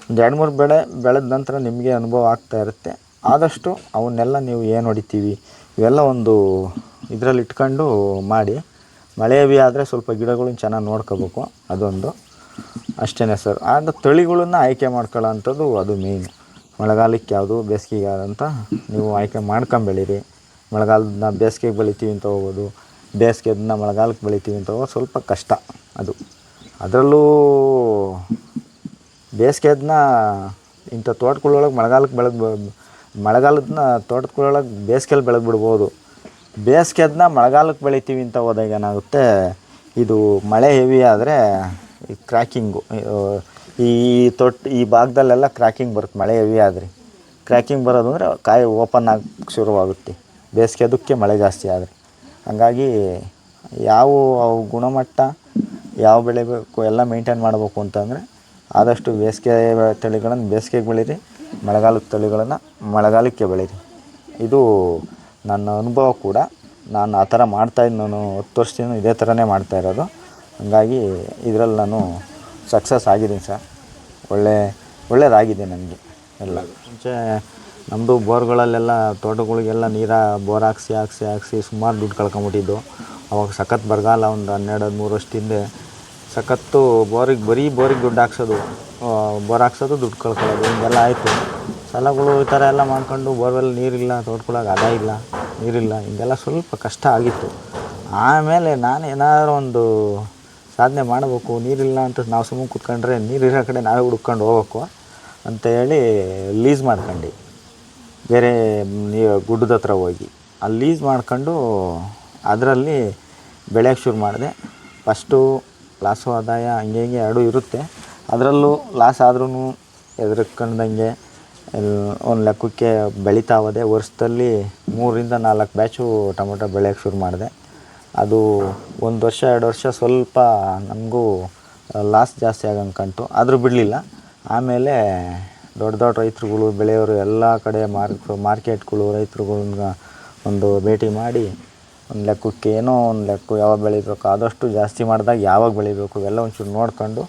ಒಂದು ಎರಡು ಮೂರು ಬೆಳೆ ಬೆಳೆದ ನಂತರ ನಿಮಗೆ ಅನುಭವ ಆಗ್ತಾ ಇರುತ್ತೆ. ಆದಷ್ಟು ಅವನ್ನೆಲ್ಲ ನೀವು ಏನು ಹೊಡಿತೀವಿ? ಇವೆಲ್ಲ ಒಂದು ಇದರಲ್ಲಿ ಇಟ್ಕೊಂಡು ಮಾಡಿ. ಮಳೆ ಬಿ ಆದರೆ ಸ್ವಲ್ಪ ಗಿಡಗಳನ್ನ ಚೆನ್ನಾಗಿ ನೋಡ್ಕೋಬೇಕು. ಅದೊಂದು. ಅಷ್ಟೇ ಸರ್. ಆದ ತಳಿಗಳನ್ನ ಆಯ್ಕೆ ಮಾಡ್ಕೊಳ್ಳೋ ಅಂಥದ್ದು ಅದು ಮೇಯ್ನ್ ಮಳೆಗಾಲಕ್ಕೆ ಯಾವುದು ಬೇಸಿಗೆಗೆ ಅಂತ ನೀವು ಆಯ್ಕೆ ಮಾಡ್ಕೊಂಬೆಳೀರಿ. ಮಳೆಗಾಲದನ್ನ ಬೇಸಿಗೆಗೆ ಬೆಳಿತೀವಿ ಅಂತ ಹೋಗೋದು. ಬೇಸಿಗೆದನ್ನ ಮಳೆಗಾಲಕ್ಕೆ ಬೆಳಿತೀವಿ ಅಂತ ಹೋಗೋದು ಸ್ವಲ್ಪ ಕಷ್ಟ ಅದು. ಅದರಲ್ಲೂ ಬೇಸಿಗೆದನ್ನ ಇಂಥ ತೋಟಗಳೊಳಗೆ ಮಳೆಗಾಲಕ್ಕೆ ಬೆಳೆದು ಮಳೆಗಾಲದನ್ನ ತೋಟದೊಳಗೆ ಬೇಸಿಗೆಲಿ ಬೆಳೆದು ಬಿಡ್ಬೋದು ಬೇಸಿಗೆದನ್ನ ಮಳೆಗಾಲಕ್ಕೆ ಬೆಳಿತೀವಿ ಅಂತ ಹೋದಾಗ ಏನಾಗುತ್ತೆ, ಇದು ಮಳೆ ಹೆವಿ ಆದರೆ ಈ ಕ್ರ್ಯಾಕಿಂಗು, ಈ ತೊಟ್ಟು ಈ ಭಾಗದಲ್ಲೆಲ್ಲ ಕ್ರ್ಯಾಕಿಂಗ್ ಬರುತ್ತೆ, ಮಳೆ ಹೆವಿ ಆದರೆ. ಕ್ರ್ಯಾಕಿಂಗ್ ಬರೋದು ಅಂದರೆ ಕಾಯಿ ಓಪನ್ ಆಗಿ ಶುರುವಾಗುತ್ತೆ. ಬೇಸಿಗೆ ಅದಕ್ಕೆ ಮಳೆ ಜಾಸ್ತಿ ಆದರೆ. ಹಾಗಾಗಿ ಯಾವ ಅವು ಗುಣಮಟ್ಟ, ಯಾವ ಬೆಳೆ ಬೇಕು, ಎಲ್ಲ ಮೇಂಟೈನ್ ಮಾಡಬೇಕು ಅಂತಂದರೆ ಆದಷ್ಟು ಬೇಸಿಗೆ, ತಳಿಗಳನ್ನು ಬೇಸಿಗೆಗೆ ಬೆಳೀರಿ. ಮಳೆಗಾಲದ ತಳಿಗಳನ್ನು ಮಳೆಗಾಲಕ್ಕೆ ಬೆಳೀರಿ ಇದು ನನ್ನ ಅನುಭವ ಕೂಡ. ನಾನು ಆ ಥರ ಮಾಡ್ತಾಯಿದ್ದು ನಾನು ಹತ್ತು ವರ್ಷದಿಂದ ಇದೇ ಥರನೇ ಮಾಡ್ತಾ ಇರೋದು. ಹಾಗಾಗಿ ಇದರಲ್ಲಿ ನಾನು ಸಕ್ಸಸ್ ಆಗಿದ್ದೀನಿ ಸರ್. ಒಳ್ಳೆ ಒಳ್ಳೆಯದಾಗಿದೆ ನನಗೆ ಎಲ್ಲ. ಮುಂಚೆ ನಮ್ಮದು ಬೋರ್ಗಳಲ್ಲೆಲ್ಲ ತೋಟಗಳಿಗೆಲ್ಲ ನೀರ ಬೋರ್ ಹಾಕ್ಸಿ ಹಾಕ್ಸಿ ಹಾಕ್ಸಿ ಸುಮಾರು ದುಡ್ಡು ಕಳ್ಕೊಂಬಿಟ್ಟಿದ್ದು. ಅವಾಗ ಸಖತ್ ಬರಗಾಲ ಒಂದು ಹನ್ನೆರಡು, ಹದಿಮೂರು ವರ್ಷದ ಹಿಂದೆ ಸಖತ್ತು ಬೋರಿಗೆ ಬರೀ ಬೋರಿಗೆ ದುಡ್ಡು ಹಾಕ್ಸೋದು ಬೋರ್ ಹಾಕ್ಸೋದು ದುಡ್ಡು ಕಳ್ಕೊಳ್ಳೋದು, ಹಿಂಗೆಲ್ಲ ಆಯಿತು. ಸಾಲಗಳು ಈ ಥರ ಎಲ್ಲ ಮಾಡ್ಕೊಂಡು ಬೋರ್ವೆಲ್ ನೀರಿಲ್ಲ ತೋಡ್ಕೊಳ್ಳೋಕೆ ಅದ ಇಲ್ಲ, ನೀರಿಲ್ಲ, ಹಿಂಗೆಲ್ಲ ಸ್ವಲ್ಪ ಕಷ್ಟ ಆಗಿತ್ತು. ಆಮೇಲೆ ನಾನು ಏನಾದರೂ ಒಂದು ಸಾಧನೆ ಮಾಡಬೇಕು, ನೀರಿಲ್ಲ ಅಂತ ನಾವು ಸುಮ್ಮನೆ ಕೂತ್ಕೊಂಡ್ರೆ ನೀರಿರೋ ಕಡೆ ನಾವೇ ಹುಡ್ಕೊಂಡು ಹೋಗ್ಬೇಕು ಅಂತ ಹೇಳಿ ಲೀಸ್ ಮಾಡ್ಕೊಂಡು. ಬೇರೆ ಗುಡ್ಡದ ಹತ್ರ ಹೋಗಿ. ಅಲ್ಲಿ ಲೀಸ್ ಮಾಡ್ಕೊಂಡು ಅದರಲ್ಲಿ ಬೆಳೆಯೋಕ್ಕೆ ಶುರು ಮಾಡಿದೆ. ಫಸ್ಟು ಲಾಸು ಆದಾಯ ಹಂಗೆ ಹಿಂಗೆ ಎರಡೂ ಇರುತ್ತೆ. ಅದರಲ್ಲೂ ಲಾಸ್ ಆದ್ರೂ ಎದುರ್ಕೊಂಡಂಗೆ ಒಂದು ಲೆಕ್ಕಕ್ಕೆ ಬೆಳೀತಾ ಹೋದೆ. ವರ್ಷದಲ್ಲಿ ಮೂರರಿಂದ ನಾಲ್ಕು ಬ್ಯಾಚು ಟೊಮೊಟೊ ಬೆಳೆಯೋಕ್ಕೆ ಶುರು ಮಾಡಿದೆ. ಅದು ಒಂದು ವರ್ಷ, ಎರಡು ವರ್ಷ ಸ್ವಲ್ಪ ನಮಗೂ ಲಾಸ್ ಜಾಸ್ತಿ ಆಗಂಗೆ ಕಂಟು ಆದರೂ ಬಿಡಲಿಲ್ಲ. ಆಮೇಲೆ ದೊಡ್ಡ ದೊಡ್ಡ ರೈತರುಗಳು ಬೆಳೆಯೋರು ಎಲ್ಲ ಕಡೆ ಮಾರ್ಕ್, ಮಾರ್ಕೆಟ್ಗಳು ರೈತರುಗಳನ್ನ ಒಂದು ಭೇಟಿ ಮಾಡಿ ಒಂದು ಲೆಕ್ಕಕ್ಕೆ ಏನೋ ಒಂದು ಲೆಕ್ಕ ಯಾವಾಗ ಬೆಳಿಬೇಕು, ಆದಷ್ಟು ಜಾಸ್ತಿ ಮಾಡಿದಾಗ ಯಾವಾಗ ಬೆಳಿಬೇಕು, ಇವೆಲ್ಲ ಒಂಚೂರು ನೋಡ್ಕೊಂಡು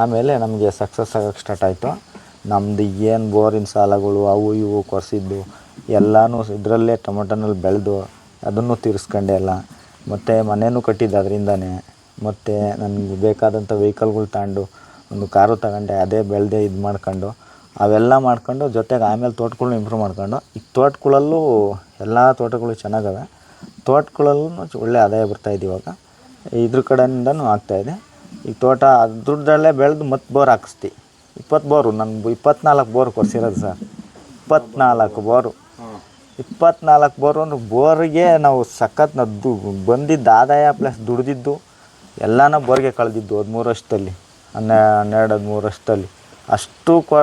ಆಮೇಲೆ ನಮಗೆ ಸಕ್ಸಸ್ ಆಗೋಕ್ಕೆ ಸ್ಟಾರ್ಟ್ ಆಯಿತು. ನಮ್ಮದು ಏನು ಬೋರಿನ ಸಾಲಗಳು, ಅವು ಇವು ಕೊರೆಸಿದ್ದು, ಎಲ್ಲನೂ ಇದರಲ್ಲೇ ಟೊಮೊಟೊನಲ್ಲಿ ಬೆಳೆದು ಅದನ್ನು ತೀರಿಸ್ಕೊಂಡೆ ಎಲ್ಲ. ಮತ್ತು ಮನೆಯೂ ಕಟ್ಟಿದ್ದು ಅದರಿಂದನೇ. ಮತ್ತು ನನಗೆ ಬೇಕಾದಂಥ ವೆಹಿಕಲ್ಗಳು ತಗೊಂಡು, ಒಂದು ಕಾರು ತಗೊಂಡೆ, ಅದೇ ಬೆಳೆದೇ ಇದು ಮಾಡ್ಕೊಂಡು, ಅವೆಲ್ಲ ಮಾಡ್ಕೊಂಡು ಜೊತೆಗೆ ಆಮೇಲೆ ತೋಟಗಳ್ನ ಇಂಪ್ರೂವ್ ಮಾಡ್ಕೊಂಡು, ಈ ತೋಟಗಳಲ್ಲೂ ಎಲ್ಲ ತೋಟಗಳು ಚೆನ್ನಾಗವೆ. ತೋಟಗಳಲ್ಲೂ ಒಳ್ಳೆ ಆದಾಯ ಬರ್ತಾಯಿದೆ ಇವಾಗ. ಇದ್ರ ಕಡೆಯಿಂದನೂ ಆಗ್ತಾಯಿದೆ ಈ ತೋಟ ದುಡ್ಡಲ್ಲೇ ಬೆಳೆದು ಮತ್ತೆ ಬೋರ್ ಹಾಕಿಸ್ತಿ. ಇಪ್ಪತ್ತು ಬೋರು ನನ್ನ ಇಪ್ಪತ್ನಾಲ್ಕು ಬೋರ್ ಕೊಡ್ಸಿರೋದು ಸರ್. ಇಪ್ಪತ್ನಾಲ್ಕು ಬೋರು. ಇಪ್ಪತ್ನಾಲ್ಕು ಬೋರು ಅಂದ್ರೆ ಬೋರಿಗೆ ನಾವು ಸಖತ್ ನದ್ದು ಬಂದಿದ್ದ ಆದಾಯ ಪ್ಲಸ್ ದುಡ್ದಿದ್ದು ಎಲ್ಲನೂ ಬೋರ್ಗೆ ಕಳೆದಿದ್ದು ಹದಿಮೂರು ವರ್ಷದಲ್ಲಿ. ಹನ್ನೆ, ಹನ್ನೆರಡು, ಹದಿಮೂರು ವರ್ಷದಲ್ಲಿ. ಅಷ್ಟು ಕೊ,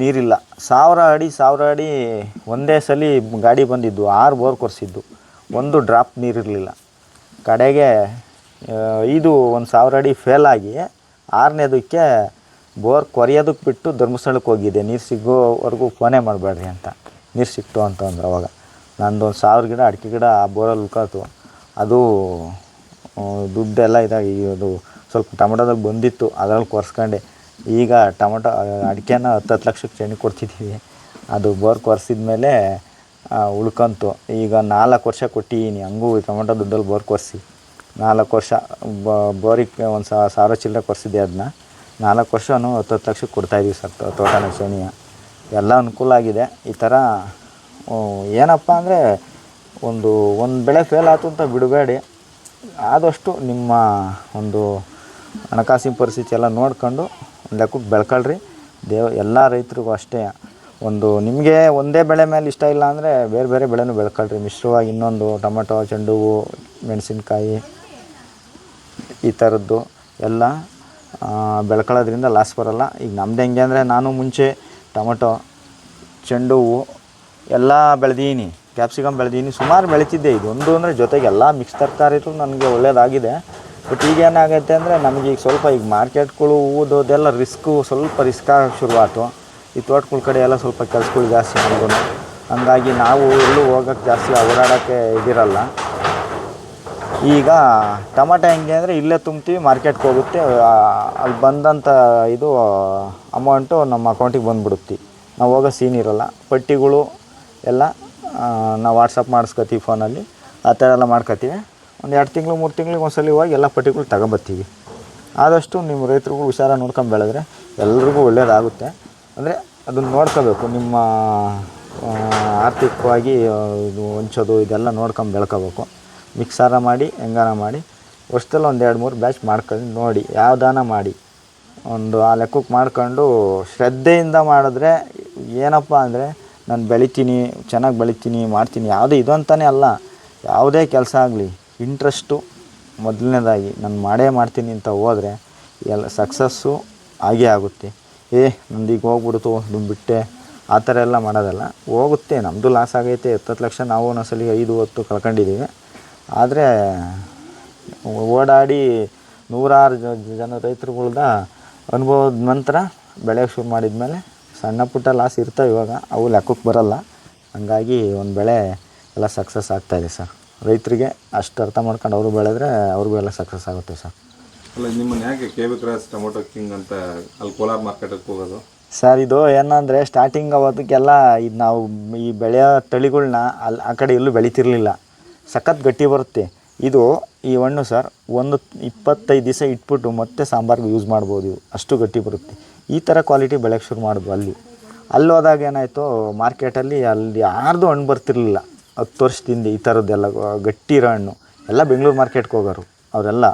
ನೀರಿಲ್ಲ. ಸಾವಿರ ಅಡಿ ಸಾವಿರ ಅಡಿ ಒಂದೇ ಸಲ ಗಾಡಿ ಬಂದಿದ್ದು, ಆರು ಬೋರ್ ಕೊರೆಸಿದ್ದು ಒಂದು ಡ್ರಾಪ್ ನೀರಿರಲಿಲ್ಲ. ಕಡೆಗೆ ಇದು ಒಂದು ಸಾವಿರ ಅಡಿ ಫೇಲ್ ಆಗಿ ಆರನೇದಕ್ಕೆ ಬೋರ್ ಕೊರೆಯೋದಕ್ಕೆ ಬಿಟ್ಟು ಧರ್ಮಸ್ಥಳಕ್ಕೆ ಹೋಗಿದ್ದೆ ನೀರು ಸಿಗೋವರೆಗೂ ಫೋನೇ ಮಾಡಬೇಡ್ರಿ ಅಂತ. ನೀರು ಸಿಕ್ತು ಅಂತ ಅಂದ್ರೆ ಅವಾಗ. ನಂದೊಂದು ಸಾವಿರ ಗಿಡ, ಅಡಿಕೆ ಗಿಡ ಆ ಬೋರಲ್ಲಿ ಉಳ್ಕಾತು. ಅದು ದುಡ್ಡೆಲ್ಲ ಇದಾಗಿ ಅದು ಸ್ವಲ್ಪ ಟೊಮೊಟೊದಲ್ಲಿ ಬಂದಿತ್ತು. ಅದರಲ್ಲಿ ಕೊರೆಸ್ಕೊಂಡೆ. ಈಗ ಟೊಮೊಟೊ ಅಡಿಕೆನ ಹತ್ತು ಹತ್ತು ಲಕ್ಷಕ್ಕೆ ಚೆಂಡಿ ಕೊಡ್ತಿದ್ದೀವಿ ಅದು ಬೋರ್ ಕೊರೆಸಿದ ಮೇಲೆ ಉಳ್ಕೊಂತು. ಈಗ ನಾಲ್ಕು ವರ್ಷ ಕೊಟ್ಟಿದ್ದೀನಿ ಹಂಗೂ ಟೊಮೆಟೊ ದುಡ್ಡಲ್ಲಿ ಬೋರ್ ಕೊರೆಸಿ. ನಾಲ್ಕು ವರ್ಷ ಬೋರಿಗೆ ಒಂದು ಸಾವಿರ ಚಿಲ್ಲರೆ ಕೊರೆಸಿದ್ದೆ ಅದನ್ನ ನಾಲ್ಕು ವರ್ಷವೂ ಹತ್ತು ಹತ್ತು ಲಕ್ಷಕ್ಕೆ ಕೊಡ್ತಾಯಿದ್ದೀವಿ ಸರ್ ತೋಟನ ಶ್ರೇಣಿಯ. ಎಲ್ಲ ಅನುಕೂಲ ಆಗಿದೆ. ಈ ಥರ ಏನಪ್ಪ ಅಂದರೆ ಒಂದು ಒಂದು ಬೆಳೆ ಫೇಲ್ ಆಯ್ತು ಅಂತ ಬಿಡಬೇಡಿ. ಆದಷ್ಟು ನಿಮ್ಮ ಒಂದು ಹಣಕಾಸಿನ ಪರಿಸ್ಥಿತಿ ಎಲ್ಲ ನೋಡ್ಕೊಂಡು ಲೆಕ್ಕಕ್ಕೆ ಬೆಳ್ಕೊಳ್ರಿ. ದೇವ್, ಎಲ್ಲ ರೈತರಿಗೂ ಅಷ್ಟೇ. ಒಂದು ನಿಮಗೆ ಒಂದೇ ಬೆಳೆ ಮೇಲೆ ಇಷ್ಟ ಇಲ್ಲ ಅಂದರೆ ಬೇರೆ ಬೇರೆ ಬೆಳೆನೂ ಬೆಳ್ಕೊಳ್ರಿ. ಮಿಶ್ರವಾಗಿ ಇನ್ನೊಂದು ಟೊಮೆಟೊ ಚೆಂಡು ಹೂವು ಮೆಣಸಿನ್ಕಾಯಿ, ಈ ಥರದ್ದು ಎಲ್ಲ ಬೆಳ್ಕೊಳ್ಳೋದ್ರಿಂದ ಲಾಸ್ ಬರೋಲ್ಲ. ಈಗ ನಮ್ದು ಹೆಂಗೆ ಅಂದರೆ ನಾನು ಮುಂಚೆ ಟೊಮೆಟೊ ಚೆಂಡು ಹೂವು ಎಲ್ಲ ಬೆಳೆದೀನಿ. ಕ್ಯಾಪ್ಸಿಕಮ್ ಬೆಳೆದೀನಿ. ಸುಮಾರು ಬೆಳೀತಿದ್ದೆ. ಇದು ಒಂದು ಅಂದರೆ ಜೊತೆಗೆ ಎಲ್ಲ ಮಿಕ್ಸ್ ತರಕಾರಿಗಳು ನನಗೆ ಒಳ್ಳೆಯದಾಗಿದೆ ಬಟ್ ಈಗ ಏನಾಗೈತೆ ಅಂದರೆ ನಮಗೆ ಈಗ ಸ್ವಲ್ಪ ಈಗ ಮಾರ್ಕೆಟ್ಗಳು ಹೂವುದೋದೆಲ್ಲ ರಿಸ್ಕು ಸ್ವಲ್ಪ ರಿಸ್ಕ್ ಆಗೋಕ್ಕೆ ಶುರುವಾಯ್ತು. ಈ ತೋಟಗಳ ಕಡೆ ಎಲ್ಲ ಸ್ವಲ್ಪ ಕೆಲಸಗಳು ಜಾಸ್ತಿ ನಮಗೂ ಹಂಗಾಗಿ ನಾವು ಎಲ್ಲೂ ಹೋಗೋಕ್ಕೆ ಜಾಸ್ತಿ ಓಡಾಡೋಕ್ಕೆ ಇದಿರಲ್ಲ. ಈಗ ಟಮಾಟೆ ಹೆಂಗೆ ಅಂದರೆ ಇಲ್ಲೇ ತುಂಬ್ತೀವಿ ಮಾರ್ಕೆಟ್ಗೆ ಹೋಗುತ್ತೆ. ಅಲ್ಲಿ ಬಂದಂಥ ಇದು ಅಮೌಂಟು ನಮ್ಮ ಅಕೌಂಟಿಗೆ ಬಂದುಬಿಡುತ್ತೆ. ನಾವು ಹೋಗೋ ಸೀನ್ ಇರಲ್ಲ. ಪಟ್ಟಿಗಳು ಎಲ್ಲ ನಾವು ವಾಟ್ಸಪ್ ಮಾಡಿಸ್ಕೊತೀವಿ ಫೋನಲ್ಲಿ ಆ ಥರ ಎಲ್ಲ ಮಾಡ್ಕೊತೀವಿ. ಒಂದು ಎರಡು ತಿಂಗಳು, ಮೂರು ತಿಂಗಳಿಗೆ ಒಂದ್ಸಲ ಹೋಗಿ ಎಲ್ಲ ಪಟ್ಟಿಗಳು ತಗೊಂಬರ್ತೀವಿ ಆದಷ್ಟು ನಿಮ್ಮ ರೈತರುಗಳು ಹುಷಾರ ನೋಡ್ಕೊಂಡು ಬೆಳೆದ್ರೆ ಎಲ್ರಿಗೂ ಒಳ್ಳೆಯದಾಗುತ್ತೆ ಅಂದರೆ ಅದನ್ನು ನೋಡ್ಕೋಬೇಕು. ನಿಮ್ಮ ಆರ್ಥಿಕವಾಗಿ ಇದು ಹೊಂಚೋದು, ಇದೆಲ್ಲ ನೋಡ್ಕೊಂಡು ಬೆಳ್ಕೋಬೇಕು. ಮಿಕ್ಸಾರ ಮಾಡಿ, ಹೆಂಗಾರ ಮಾಡಿ ವರ್ಷದಲ್ಲಿ ಒಂದು ಎರಡು, ಮೂರು ಬ್ಯಾಚ್ ಮಾಡ್ಕೊಂಡು ನೋಡಿ, ಯಾವ್ದಾನ ಮಾಡಿ. ಒಂದು ಆ ಲೆಕ್ಕಕ್ಕೆ ಮಾಡ್ಕೊಂಡು ಶ್ರದ್ಧೆಯಿಂದ ಮಾಡಿದ್ರೆ ಏನಪ್ಪ ಅಂದರೆ ನಾನು ಬೆಳಿತೀನಿ, ಚೆನ್ನಾಗಿ ಬೆಳಿತೀನಿ, ಮಾಡ್ತೀನಿ, ಯಾವುದೇ ಇದು ಅಂತಲೇ ಅಲ್ಲ, ಯಾವುದೇ ಕೆಲಸ ಆಗಲಿ ಇಂಟ್ರೆಸ್ಟು ಮೊದಲನೇದಾಗಿ, ನಾನು ಮಾಡೇ ಮಾಡ್ತೀನಿ ಅಂತ ಹೋದರೆ ಎಲ್ಲ ಸಕ್ಸಸ್ಸು ಆಗೇ ಆಗುತ್ತೆ. ಏ ನಂದು ಈಗ ಹೋಗ್ಬಿಡ್ತು ದುಡ್ಡು ಬಿಟ್ಟೆ. ಆ ಥರ ಎಲ್ಲ ಮಾಡೋದಲ್ಲ. ಹೋಗುತ್ತೆ ನಮ್ಮದು ಲಾಸ್ ಆಗೈತೆ ಹತ್ತತ್ತು ಲಕ್ಷ ನಾವು ಒಂದೊಂದ್ಸಲಿ ಐದು, ಹೊತ್ತು ಕಳ್ಕೊಂಡಿದ್ದೀವಿ ಆದರೆ, ಓಡಾಡಿ ನೂರಾರು ಜನ ರೈತರುಗಳ್ದ ಅನುಭವದ ನಂತರ ಬೆಳೆ ಶುರು ಮಾಡಿದ್ಮೇಲೆ ಸಣ್ಣ ಪುಟ್ಟ ಲಾಸ್ ಇರ್ತವೆ ಇವಾಗ. ಅವು ಲೆಕ್ಕಕ್ಕೆ ಬರಲ್ಲ. ಹಂಗಾಗಿ ಒಂದು ಬೆಳೆ ಎಲ್ಲ ಸಕ್ಸಸ್ ಆಗ್ತಾಯಿದೆ ಸರ್ ರೈತರಿಗೆ ಅಷ್ಟು ಅರ್ಥ ಮಾಡ್ಕೊಂಡು ಅವರು ಬೆಳೆದ್ರೆ ಅವ್ರಿಗೂ ಎಲ್ಲ ಸಕ್ಸಸ್ ಆಗುತ್ತೆ ಸರ್ ಅಲ್ಲ ಯಾಕೆ ಟೊಮೊಟೊ ಕಿಂಗ್ ಅಂತ ಅಲ್ಲಿ ಕೋಲಾರ ಮಾರ್ಕೆಟಿಗೆ ಹೋಗೋದು? ಸರ್, ಇದು ಏನಂದರೆ ಸ್ಟಾರ್ಟಿಂಗ್ ಅವತ್ತಿಗೆಲ್ಲ ಇದು ನಾವು ಈ ಬೆಳೆಯೋ ತಳಿಗಳ್ನ ಅಲ್ಲಿ ಆ ಕಡೆ ಎಲ್ಲೂ ಬೆಳಿತಿರ್ಲಿಲ್ಲ. ಸಖತ್ ಗಟ್ಟಿ ಬರುತ್ತೆ. ಇದು ಈ ಹಣ್ಣು ಸರ್, ಒಂದು ಇಪ್ಪತ್ತೈದು ದಿವಸ ಇಟ್ಬಿಟ್ಟು ಮತ್ತೆ ಸಾಂಬಾರ್ಗೆ ಯೂಸ್ ಮಾಡ್ಬೋದು ಇವು ಅಷ್ಟು ಗಟ್ಟಿ ಬರುತ್ತೆ. ಈ ಥರ ಕ್ವಾಲಿಟಿ ಬೆಳೆಯೋಕ್ಕೆ ಶುರು ಮಾಡ್ಬೋದು ಅಲ್ಲಿ. ಅಲ್ಲಿ ಹೋದಾಗ ಏನಾಯಿತು ಮಾರ್ಕೆಟಲ್ಲಿ ಅಲ್ಲಿ ಯಾರ್ದು ಹಣ್ಣು ಬರ್ತಿರ್ಲಿಲ್ಲ. ಹತ್ತು ವರ್ಷದಿಂದ ಈ ಥರದ್ದೆಲ್ಲ ಗಟ್ಟಿ ಇರೋ ಹಣ್ಣು. ಎಲ್ಲ ಬೆಂಗಳೂರು ಮಾರ್ಕೆಟ್ಗೆ ಹೋಗೋರು, ಅವರೆಲ್ಲ.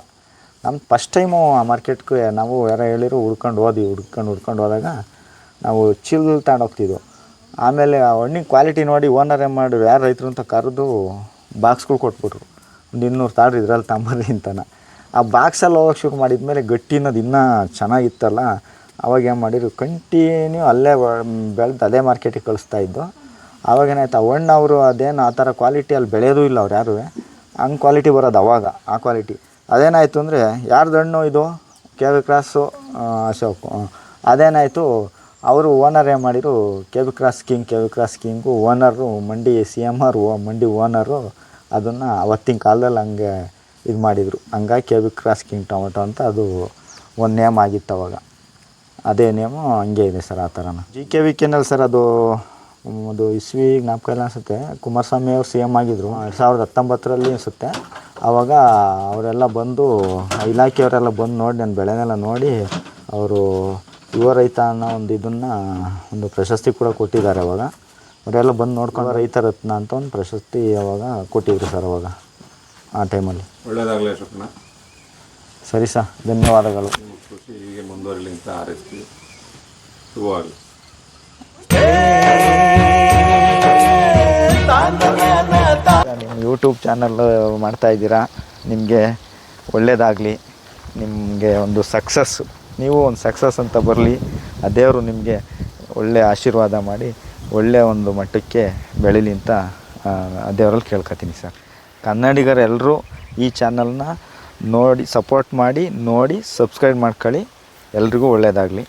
ನಮ್ಮ ಫಸ್ಟ್ ಟೈಮು ಆ ಮಾರ್ಕೆಟ್ಗೆ ನಾವು ಯಾರೋ ಹೇಳಿರು ಹುಡ್ಕೊಂಡು ಹೋದ್ವಿ ಹುಡ್ಕೊಂಡು ಹುಡ್ಕೊಂಡು ಹೋದಾಗ ನಾವು ಚಿಲ್ ತಗೊಂಡು ಹೋಗ್ತಿದ್ವು. ಆಮೇಲೆ ಆ ಹಣ್ಣಿನ ಕ್ವಾಲಿಟಿ ನೋಡಿ ಓನರ್ ಏನು ಮಾಡಿದ್ರು, ಯಾರು ರೈತರು ಅಂತ ಕರೆದು ಬಾಕ್ಸ್ಗಳು ಕೊಟ್ಬಿಟ್ರು. ಒಂದು ಇನ್ನೂರು ತಾಳ್ರಿ ಇದ್ರಲ್ಲಿ ತಗೊಂಬರ್ರಿ ಅಂತನ. ಆ ಬಾಕ್ಸಲ್ಲಿ ಹೋಗೋಕೆ ಶುರು ಮಾಡಿದ್ಮೇಲೆ ಗಟ್ಟಿ ಅನ್ನೋದು ಇನ್ನೂ ಚೆನ್ನಾಗಿತ್ತಲ್ಲ, ಅವಾಗ ಏನು ಮಾಡಿದ್ರು ಕಂಟಿನ್ಯೂ ಅಲ್ಲೇ ಬೆಳೆದು ಅದೇ ಮಾರ್ಕೆಟಿಗೆ ಕಳಿಸ್ತಾ ಇದ್ದು. ಆವಾಗ ಏನಾಯ್ತು, ಆ ಹಣ್ಣು ಅವರು ಅದೇನು ಆ ಥರ ಕ್ವಾಲಿಟಿ ಅಲ್ಲಿ ಬೆಳೆಯೋದು ಇಲ್ಲ ಅವ್ರು ಯಾರು, ಹಂಗೆ ಕ್ವಾಲಿಟಿ ಬರೋದು ಅವಾಗ, ಆ ಕ್ವಾಲಿಟಿ ಅದೇನಾಯಿತು ಅಂದರೆ ಯಾರ್ದು ಹಣ್ಣು ಇದು? K V cross Ashok. ಅದೇನಾಯಿತು, ಅವರು ಓನರ್ ಏನು ಮಾಡಿರು K V cross king K V cross king owner ಮಂಡಿ ಸಿ ಎಂ ಆರ್ ಮಂಡಿ ಓನರು ಅದನ್ನು ಅವತ್ತಿನ ಕಾಲದಲ್ಲಿ ಹಂಗೆ ಇದು ಮಾಡಿದರು. ಹಂಗಾಗಿ K V cross king tomato ಅಂತ ಅದು ಒಂದು ನೇಮ್ ಆಗಿತ್ತು ಅವಾಗ. ಅದೇ ನೇಮು ಹಂಗೆ ಇದೆ ಸರ್ ಆ ಥರನ ಜಿ ಕೆ ವಿ ಕೆನಲ್ಲಿ ಸರ್ ಅದು ಅದು ಇಸ್ವಿ ಜ್ಞಾಪಕ ಇಲ್ಲ ಅನಿಸುತ್ತೆ. ಕುಮಾರಸ್ವಾಮಿ ಅವರು ಸಿ ಎಂ ಆಗಿದ್ದರು ಎರಡು ಸಾವಿರದ ಹತ್ತೊಂಬತ್ತರಲ್ಲಿ ಅನಿಸುತ್ತೆ. ಆವಾಗ ಅವರೆಲ್ಲ ಬಂದು ಇಲಾಖೆಯವರೆಲ್ಲ ಬಂದು ನೋಡಿ ನನ್ನ ಬೆಳೆನೆಲ್ಲ ನೋಡಿ ಅವರು ಯುವ ರೈತ ಅನ್ನೋ ಒಂದು ಇದನ್ನು ಒಂದು ಪ್ರಶಸ್ತಿ ಕೂಡ ಕೊಟ್ಟಿದ್ದಾರೆ ಅವಾಗ. ಅವರೆಲ್ಲ ಬಂದು ನೋಡ್ಕೊಂಡು ರೈತ ರತ್ನ ಅಂತ ಒಂದು ಪ್ರಶಸ್ತಿ ಅವಾಗ ಕೊಟ್ಟಿದ್ರು ಸರ್ ಅವಾಗ ಆ ಟೈಮಲ್ಲಿ. ಒಳ್ಳೇದಾಗಲಿ ಅಶೋಕನ. ಸರಿ ಸರ್ ಧನ್ಯವಾದಗಳು. ಕೃಷಿ ಹೀಗೆ ಮುಂದುವರಿಲಿ ಅಂತ ಆರೈಸ್ತೀವಿ. ಶುಭವಾಗಲಿ. ಯೂಟ್ಯೂಬ್ ಚಾನಲ್ ಮಾಡ್ತಾ ಇದ್ದೀರಾ ನಿಮಗೆ ಒಳ್ಳೆಯದಾಗಲಿ ನಿಮಗೆ ಒಂದು ಸಕ್ಸಸ್ ನೀವು ಒಂದು ಸಕ್ಸಸ್ ಅಂತ ಬರಲಿ ಆ ದೇವರು ನಿಮಗೆ ಒಳ್ಳೆಯ ಆಶೀರ್ವಾದ ಮಾಡಿ ಒಳ್ಳೆಯ ಒಂದು ಮಟ್ಟಕ್ಕೆ ಬೆಳೀಲಿ ಅಂತ ಆ, ದೇವರಲ್ಲಿ ಕೇಳ್ಕೊತೀನಿ ಸರ್. ಕನ್ನಡಿಗರೆಲ್ಲರೂ ಈ ಚಾನಲ್ನ ನೋಡಿ ಸಪೋರ್ಟ್ ಮಾಡಿ ನೋಡಿ ಸಬ್ಸ್ಕ್ರೈಬ್ ಮಾಡ್ಕೊಳ್ಳಿ. ಎಲ್ರಿಗೂ ಒಳ್ಳೆಯದಾಗಲಿ